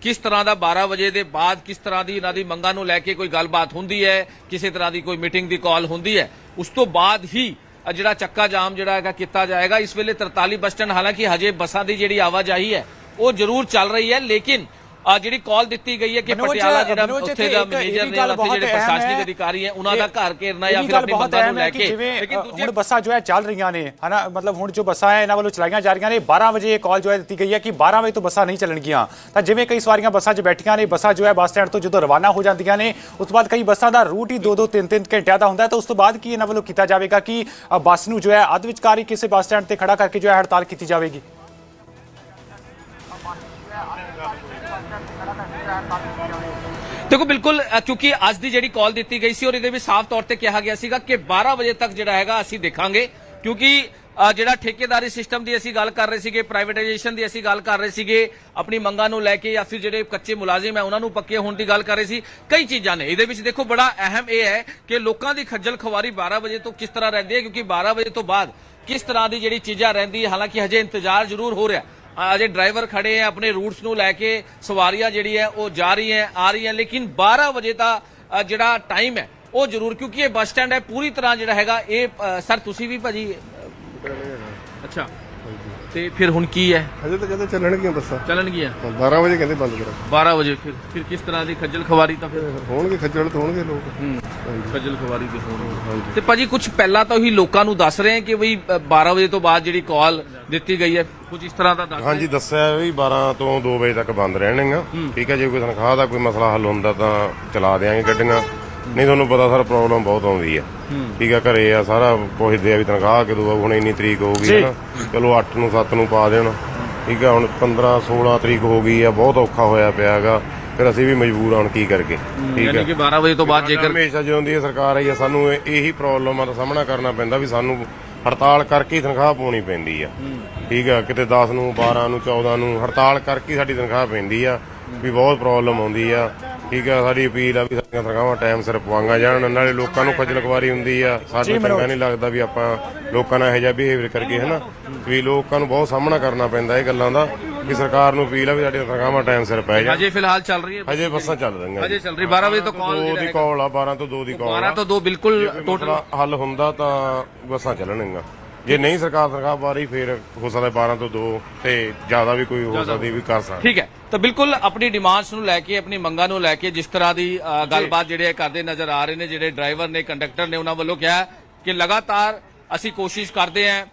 ਕਿਸ ਤਰ੍ਹਾਂ ਦਾ 12 ਵਜੇ ਦੇ ਬਾਅਦ ਕਿਸ ਤਰ੍ਹਾਂ ਦੀ ਇਹਨਾਂ ਦੀ ਮੰਗਾਂ ਨੂੰ ਲੈ ਕੇ ਕੋਈ ਗੱਲਬਾਤ ਹੁੰਦੀ ਹੈ, ਕਿਸੇ ਤਰ੍ਹਾਂ ਦੀ ਕੋਈ ਮੀਟਿੰਗ ਦੀ ਕਾਲ ਹੁੰਦੀ ਹੈ, ਉਸ ਤੋਂ ਬਾਅਦ ਹੀ ਜਿਹੜਾ ਚੱਕਾ ਜਾਮ ਜਿਹੜਾ ਹੈਗਾ ਕੀਤਾ ਜਾਏਗਾ। ਇਸ ਵੇਲੇ 43 ਬੱਸ ਸਟੈਂਡ ਹਾਲਾਂਕਿ ਹਜੇ ਬੱਸਾਂ ਦੀ ਜਿਹੜੀ ਆਵਾਜਾਈ ਹੈ, ਉਹ ਜ਼ਰੂਰ ਚੱਲ ਰਹੀ ਹੈ, ਲੇਕਿਨ ਅ ਜਿਹੜੀ ਕਾਲ ਦਿੱਤੀ ਗਈ ਹੈ ਕਿ ਪਟਿਆਲਾ ਜਿਹੜਾ ਉੱਥੇ ਦਾ ਮੈਨੇਜਰ ਨੇ ਉੱਥੇ ਜਿਹੜੇ ਪ੍ਰਸ਼ਾਸਨਿਕ। ਅਧਿਕਾਰੀ ਹੈ ਉਹਨਾਂ ਦਾ ਘਰ ਘੇਰਨਾ ਜਾਂ ਫਿਰ ਆਪਣੀ ਮੰਗਾਂ ਨੂੰ ਲੈ ਕਿ ਲੇਕਿਨ ਹੁਣ ਬੱਸਾਂ ਜੋ ਹੈ ਚੱਲ ਰਹੀਆਂ ਨੇ ਹਨਾ? ਮਤਲਬ ਹੁਣ ਜੋ ਬੱਸਾਂ ਹੈ ਇਹਨਾਂ ਵੱਲੋਂ ਚਲਾਈਆਂ ਜਾ ਰਹੀਆਂ ਨੇ 12 ਵਜੇ ਇਹ ਕਾਲ ਜੋ ਹੈ ਦਿੱਤੀ ਗਈ ਹੈ ਕਿ 12 ਵਜੇ ਤੋਂ ਬੱਸਾਂ ਨਹੀਂ ਚੱਲਣਗੀਆਂ। ਤਾਂ ਜਿਵੇਂ ਕਈ ਸਵਾਰੀਆਂ ਬੱਸਾਂ 'ਚ ਬੈਠੀਆਂ ਨੇ ਬੱਸਾਂ ਜੋ ਹੈ ਬੱਸ ਸਟੈਂਡ ਤੋਂ ਜਦੋਂ ਰਵਾਨਾ ਹੋ ਜਾਂਦੀਆਂ ਨੇ ਉਸ ਤੋਂ ਬਾਅਦ ਕਈ ਬੱਸਾਂ ਦਾ ਰੂਟ ਹੀ 2-2 3-3 ਘੰਟਿਆਂ ਦਾ ਹੁੰਦਾ ਹੈ। ਤਾਂ ਉਸ ਤੋਂ ਬਾਅਦ ਕੀ ਇਹਨਾਂ ਵੱਲੋਂ ਕੀਤਾ ਜਾਵੇਗਾ ਕਿ ਬੱਸ ਨੂੰ ਜੋ ਹੈ ਅੱਧ ਵਿਚਕਾਰ ਹੀ ਕਿਸੇ ਬੱਸ ਸਟੈਂਡ ਤੇ ਖੜਾ ਕਰਕੇ ਜੋ ਹੈ ਹੜਤਾਲ ਕੀਤੀ ਜਾਵੇਗੀ? ਦੇਖੋ, ਬਿਲਕੁਲ ਕਿਉਂਕਿ ਅੱਜ ਦੀ ਜਿਹੜੀ ਕਾਲ ਦਿੱਤੀ ਗਈ ਸੀ ਔਰ ਇਹਦੇ ਵਿੱਚ ਸਾਫ਼ ਤੌਰ ਤੇ ਕਿਹਾ ਗਿਆ ਸੀਗਾ ਕਿ 12 ਵਜੇ ਤੱਕ ਜਿਹੜਾ ਹੈਗਾ ਅਸੀਂ ਦੇਖਾਂਗੇ। ਕਿਉਂਕਿ ਜਿਹੜਾ ਠੇਕੇਦਾਰੀ ਸਿਸਟਮ ਦੀ ਅਸੀਂ ਗੱਲ ਕਰ ਰਹੇ ਸੀਗੇ ਪ੍ਰਾਈਵੇਟਾਈਜੇਸ਼ਨ ਦੀ ਅਸੀਂ ਗੱਲ ਕਰ ਰਹੇ ਸੀਗੇ, ਆਪਣੀ ਮੰਗਾਂ ਨੂੰ ਲੈ ਕੇ ਜਾਂ ਫਿਰ ਜਿਹੜੇ ਕੱਚੇ ਮੁਲਾਜ਼ਮ ਹੈ, ਉਹਨਾਂ ਨੂੰ ਪੱਕੇ ਹੋਣ ਦੀ ਗੱਲ ਕਰ ਰਹੇ ਸੀ, ਕਈ ਚੀਜ਼ਾਂ ਨੇ। ਇਹਦੇ ਵਿੱਚ ਦੇਖੋ, ਬੜਾ ਅਹਿਮ ਇਹ ਹੈ ਕਿ ਲੋਕਾਂ ਦੀ ਖੱਜਲ ਖਵਾਰੀ 12 ਵਜੇ ਤੋਂ ਕਿਸ ਤਰ੍ਹਾਂ ਰਹਿੰਦੀ ਹੈ, ਕਿਉਂਕਿ 12 ਵਜੇ ਤੋਂ ਬਾਅਦ ਕਿਸ ਤਰ੍ਹਾਂ ਦੀ ਜਿਹੜੀ ਚੀਜ਼ਾਂ ਰਹਿੰਦੀ ਹੈ, ਹਾਲਾਂਕਿ ਹਜੇ ਇੰਤਜ਼ਾਰ ਜ਼ਰੂਰ ਹੋ ਰਿਹਾ। ਅਜੇ ਡਰਾਈਵਰ ਖੜੇ ਹੈ ਆਪਣੇ ਰੂਟਸ ਨੂੰ ਲੈ ਕੇ ਸਵਾਰੀਆਂ ਜਿਹੜੀ ਹੈ ਉਹ ਜਾ ਰਹੀ ਹੈ ਆ ਰਹੀ ਹੈ ਲੇਕਿਨ 12 ਵਜੇ ਦਾ ਜਿਹੜਾ ਟਾਈਮ ਹੈ ਉਹ ਜ਼ਰੂਰ ਕਿਉਂਕਿ ਇਹ ਬੱਸ ਸਟੈਂਡ ਹੈ ਪੂਰੀ ਤਰ੍ਹਾਂ ਜਿਹੜਾ ਹੈਗਾ ਇਹ ਸਰ ਤੁਸੀਂ ਵੀ ਭਾਜੀ ਅੱਛਾ ਤੇ ਫਿਰ ਹੁਣ ਕੀ ਹੈ? ਹਜੇ ਤਾਂ ਕਹਿੰਦੇ ਚੱਲਣਗੀਆਂ ਬੱਸਾਂ। ਚੱਲਣਗੀਆਂ? 12 ਵਜੇ ਕਹਿੰਦੇ ਬੰਦ ਕਰੋ 12 ਵਜੇ ਫਿਰ ਫਿਰ ਕਿਸ ਤਰ੍ਹਾਂ ਦੀ ਖੱਜਲ ਖਵਾਰੀ ਤਾਂ ਫਿਰ? ਹੋਣਗੇ ਖੱਜਲ ਤਾਂ ਹੋਣਗੇ ਲੋਕ। ਖੱਜਲ ਖਵਾਰੀ ਦੀ ਹੋਣੀ ਤੇ ਭਾਜੀ ਕੁਝ ਪਹਿਲਾਂ ਤੋਂ ਹੀ ਲੋਕਾਂ ਨੂੰ ਦੱਸ ਰਹੇ ਹੈ ਕਿ ਬਈ ਅ, 12 ਵਜੇ ਤੋਂ ਬਾਅਦ ਜਿਹੜੀ ਕਾਲ ਦਿੱਤੀ ਗਈ ਹੈ ਕੁਝ ਇਸ ਤਰ੍ਹਾਂ ਦਾ ਦੱਸ ਹਾਂਜੀ ਦੱਸਿਆ ਵੀ 12 ਤੋਂ 2 ਵਜੇ ਤੱਕ ਬੰਦ ਰਹਿਣਗੀਆਂ। ਠੀਕ ਹੈ ਜੇ ਕੋਈ ਤਨਖਾਹ ਦਾ ਕੋਈ ਮਸਲਾ ਹੱਲ ਹੁੰਦਾ ਤਾਂ ਚਲਾ ਦੇਾਂਗੇ ਗੱਡੀਆਂ। ਨਹੀਂ ਤੁਹਾਨੂੰ ਪਤਾ ਸਰ ਪ੍ਰੋਬਲਮ ਬਹੁਤ ਆਉਂਦੀ ਆ ਠੀਕ ਹੈ ਘਰੇ ਆ ਸਾਰਾ ਪੁੱਛਦੇ ਆ ਵੀ ਤਨਖਾਹ ਕਦੋਂ ਆਊ ਹੁਣ ਇੰਨੀ ਤਰੀਕ ਹੋਊਗੀ ਜੀ। ਹਨਾ ਚਲੋ 8 ਨੂੰ 7 ਨੂੰ ਪਾ ਦੇਣ। ਠੀਕ ਹੈ ਹੁਣ 15 16 ਤਰੀਕ ਹੋ ਗਈ ਆ ਬਹੁਤ ਔਖਾ ਹੋਇਆ ਪਿਆਗਾ ਫਿਰ ਅਸੀਂ ਵੀ ਮਜਬੂਰ ਹਾਂ ਹੁਣ ਕੀ ਕਰਕੇ। ਠੀਕ ਯਾਨੀ ਹੈ ਕਿ 12 ਵਜੇ ਤੋਂ ਬਾਅਦ ਜੇਕਰ ਜੇਕਰ ਹਮੇਸ਼ਾ ਜਦੋਂ ਦੀ ਇਹ ਸਰਕਾਰ ਆਈ ਆ ਸਾਨੂੰ ਇਹ- ਇਹੀ ਪ੍ਰੋਬਲਮਾਂ ਦਾ ਸਾਹਮਣਾ ਕਰਨਾ ਪੈਂਦਾ ਵੀ ਸਾਨੂੰ ਹੜਤਾਲ ਕਰਕੇ ਹੀ ਤਨਖਾਹ ਪਾਉਣੀ ਪੈਂਦੀ ਆ। ਠੀਕ ਆ ਕਿਤੇ 10 ਨੂੰ 12 ਨੂੰ 14 ਨੂੰ ਹੜਤਾਲ ਕਰਕੇ ਹੀ ਸਾਡੀ ਤਨਖਾਹ ਪੈਂਦੀ ਆ ਵੀ ਬਹੁਤ ਪ੍ਰੋਬਲਮ ਆਉਂਦੀ ਆ। ਠੀਕ ਆ ਸਾਡੀ ਅਪੀਲ ਆ ਵੀ ਸਾਡੀਆਂ ਤਨਖਾਹਾਂ ਟਾਈਮ ਸਿਰ ਪਵਾਈਆਂ ਜਾਣ ਨਾਲੇ ਲੋਕਾਂ ਨੂੰ ਖੱਜਲ ਖਵਾਰੀ ਹੁੰਦੀ ਆ। ਸਾਨੂੰ ਚੰਗਾ ਨਹੀਂ ਲੱਗਦਾ ਵੀ ਆਪਾਂ ਲੋਕਾਂ ਨਾਲ ਇਹੋ ਜਿਹਾ ਬਿਹੇਵੀਅਰ ਕਰਕੇ ਹਨਾ? ਵੀ ਲੋਕਾਂ ਨੂੰ ਬਹੁਤ ਸਾਹਮਣਾ ਕਰਨਾ ਪੈਂਦਾ ਇਹ ਗੱਲਾਂ ਦਾ ਵੀ ਸਰਕਾਰ ਨੂੰ ਅਪੀਲ ਆ ਵੀ ਸਾਡੀਆਂ ਤਨਖਾਹਾਂ ਟਾਈਮ ਸਿਰ ਪੈ ਜਾਣ। ਅਜੇ ਫਿਲਹਾਲ ਚੱਲ ਰਹੀ ਹੈ। ਹਜੇ ਬੱਸਾਂ ਚੱਲ ਰਹੀਆਂ ਅਜੇ ਚੱਲ ਰਹੀ 12 ਵਜੇ ਤੋਂ ਕਾਲ ਦੋ ਦੀ ਕਾਲ ਆ 12 ਤੋਂ 2 ਦੀ ਕਾਲ 12 ਤੋਂ 2 ਬਿਲਕੁਲ ਟੋਟਲ ਹੱਲ ਹੁੰਦਾ ਤਾਂ ਬੱਸਾਂ ਚੱਲਣਗੀਆਂ। ਜੇ ਨਹੀਂ ਸਰਕਾਰ ਸਰਕਾਰ ਬਾਰੀ ਫਿਰ ਹੋ ਸਕਦਾ 12 ਤੋਂ 2 ਤੇ ਜ਼ਿਆਦਾ ਵੀ ਕੋਈ ਹੋ ਸਕਦੀ ਵੀ ਕਰ ਸਕਦਾ ਠੀਕ ਹੈ। ਤਾਂ ਬਿਲਕੁਲ ਆਪਣੀ ਡਿਮਾਂਡਸ ਨੂੰ ਲੈ ਕੇ ਆਪਣੀ ਮੰਗਾਂ ਨੂੰ ਲੈ ਕੇ ਜਿਸ ਤਰ੍ਹਾਂ ਦੀ ਅ, ਗੱਲਬਾਤ ਜਿਹੜੇ ਇਹ ਕਰਦੇ ਨਜ਼ਰ ਆ ਰਹੇ ਨੇ ਜਿਹੜੇ ਡਰਾਈਵਰ ਨੇ ਕੰਡਕਟਰ ਨੇ ਉਹਨਾਂ ਵੱਲੋਂ ਕਿਹਾ ਕਿ ਲਗਾਤਾਰ ਅਸੀਂ ਕੋਸ਼ਿਸ਼ ਕਰਦੇ ਹਾਂ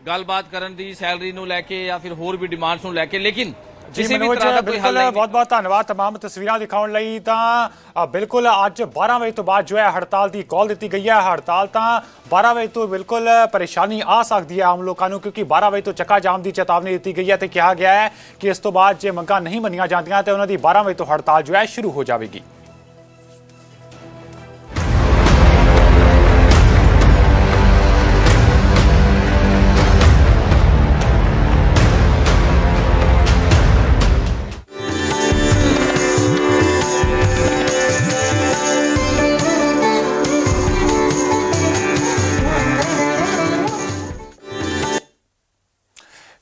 ਗੱਲਬਾਤ ਕਰਨ ਦੀ ਸੈਲਰੀ ਨੂੰ ਲੈ ਕੇ ਜਾਂ ਫਿਰ ਹੋਰ ਵੀ ਡਿਮਾਂਡਸ ਨੂੰ ਲੈ ਕੇ। ਲੇਕਿਨ ਜੀ ਕਿਸੇ ਵੀ ਮਨੋਜ ਤਰ੍ਹਾਂ ਦਾ ਕੋਈ ਹੱਲ ਬਿਲਕੁਲ ਨਹੀਂ ਬਹੁਤ ਬਹੁਤ ਧੰਨਵਾਦ तमाम ਤਸਵੀਰਾਂ ਦਿਖਾਉਣ ਲਈ ਤਾਂ ਅ, ਬਿਲਕੁਲ ਅੱਜ 12 ਵਜੇ ਤੋਂ ਬਾਅਦ ਜੋ ਹੈ ਹੜਤਾਲ ਦੀ ਕਾਲ ਦਿੱਤੀ ਗਈ ਹੈ ਹੜਤਾਲ ਤਾਂ 12 ਵਜੇ ਤੋਂ ਬਿਲਕੁਲ ਪਰੇਸ਼ਾਨੀ ਆ ਸਕਦੀ ਹੈ ਆਮ ਲੋਕਾਂ ਨੂੰ ਕਿਉਂਕਿ 12 ਵਜੇ ਤੋਂ ਚੱਕਾ ਜਾਮ ਦੀ ਚੇਤਾਵਨੀ ਦਿੱਤੀ ਗਈ ਹੈ ਤੇ ਕਿਹਾ ਗਿਆ ਹੈ ਕਿ ਇਸ ਤੋਂ ਬਾਅਦ ਜੇ ਮੰਗਾਂ ਨਹੀਂ ਮੰਨੀਆਂ ਜਾਂਦੀਆਂ ਤੇ ਉਹਨਾਂ ਦੀ 12 ਵਜੇ ਤੋਂ ਹੜਤਾਲ ਜੋ ਹੈ ਸ਼ੁਰੂ ਹੋ ਜਾਵੇਗੀ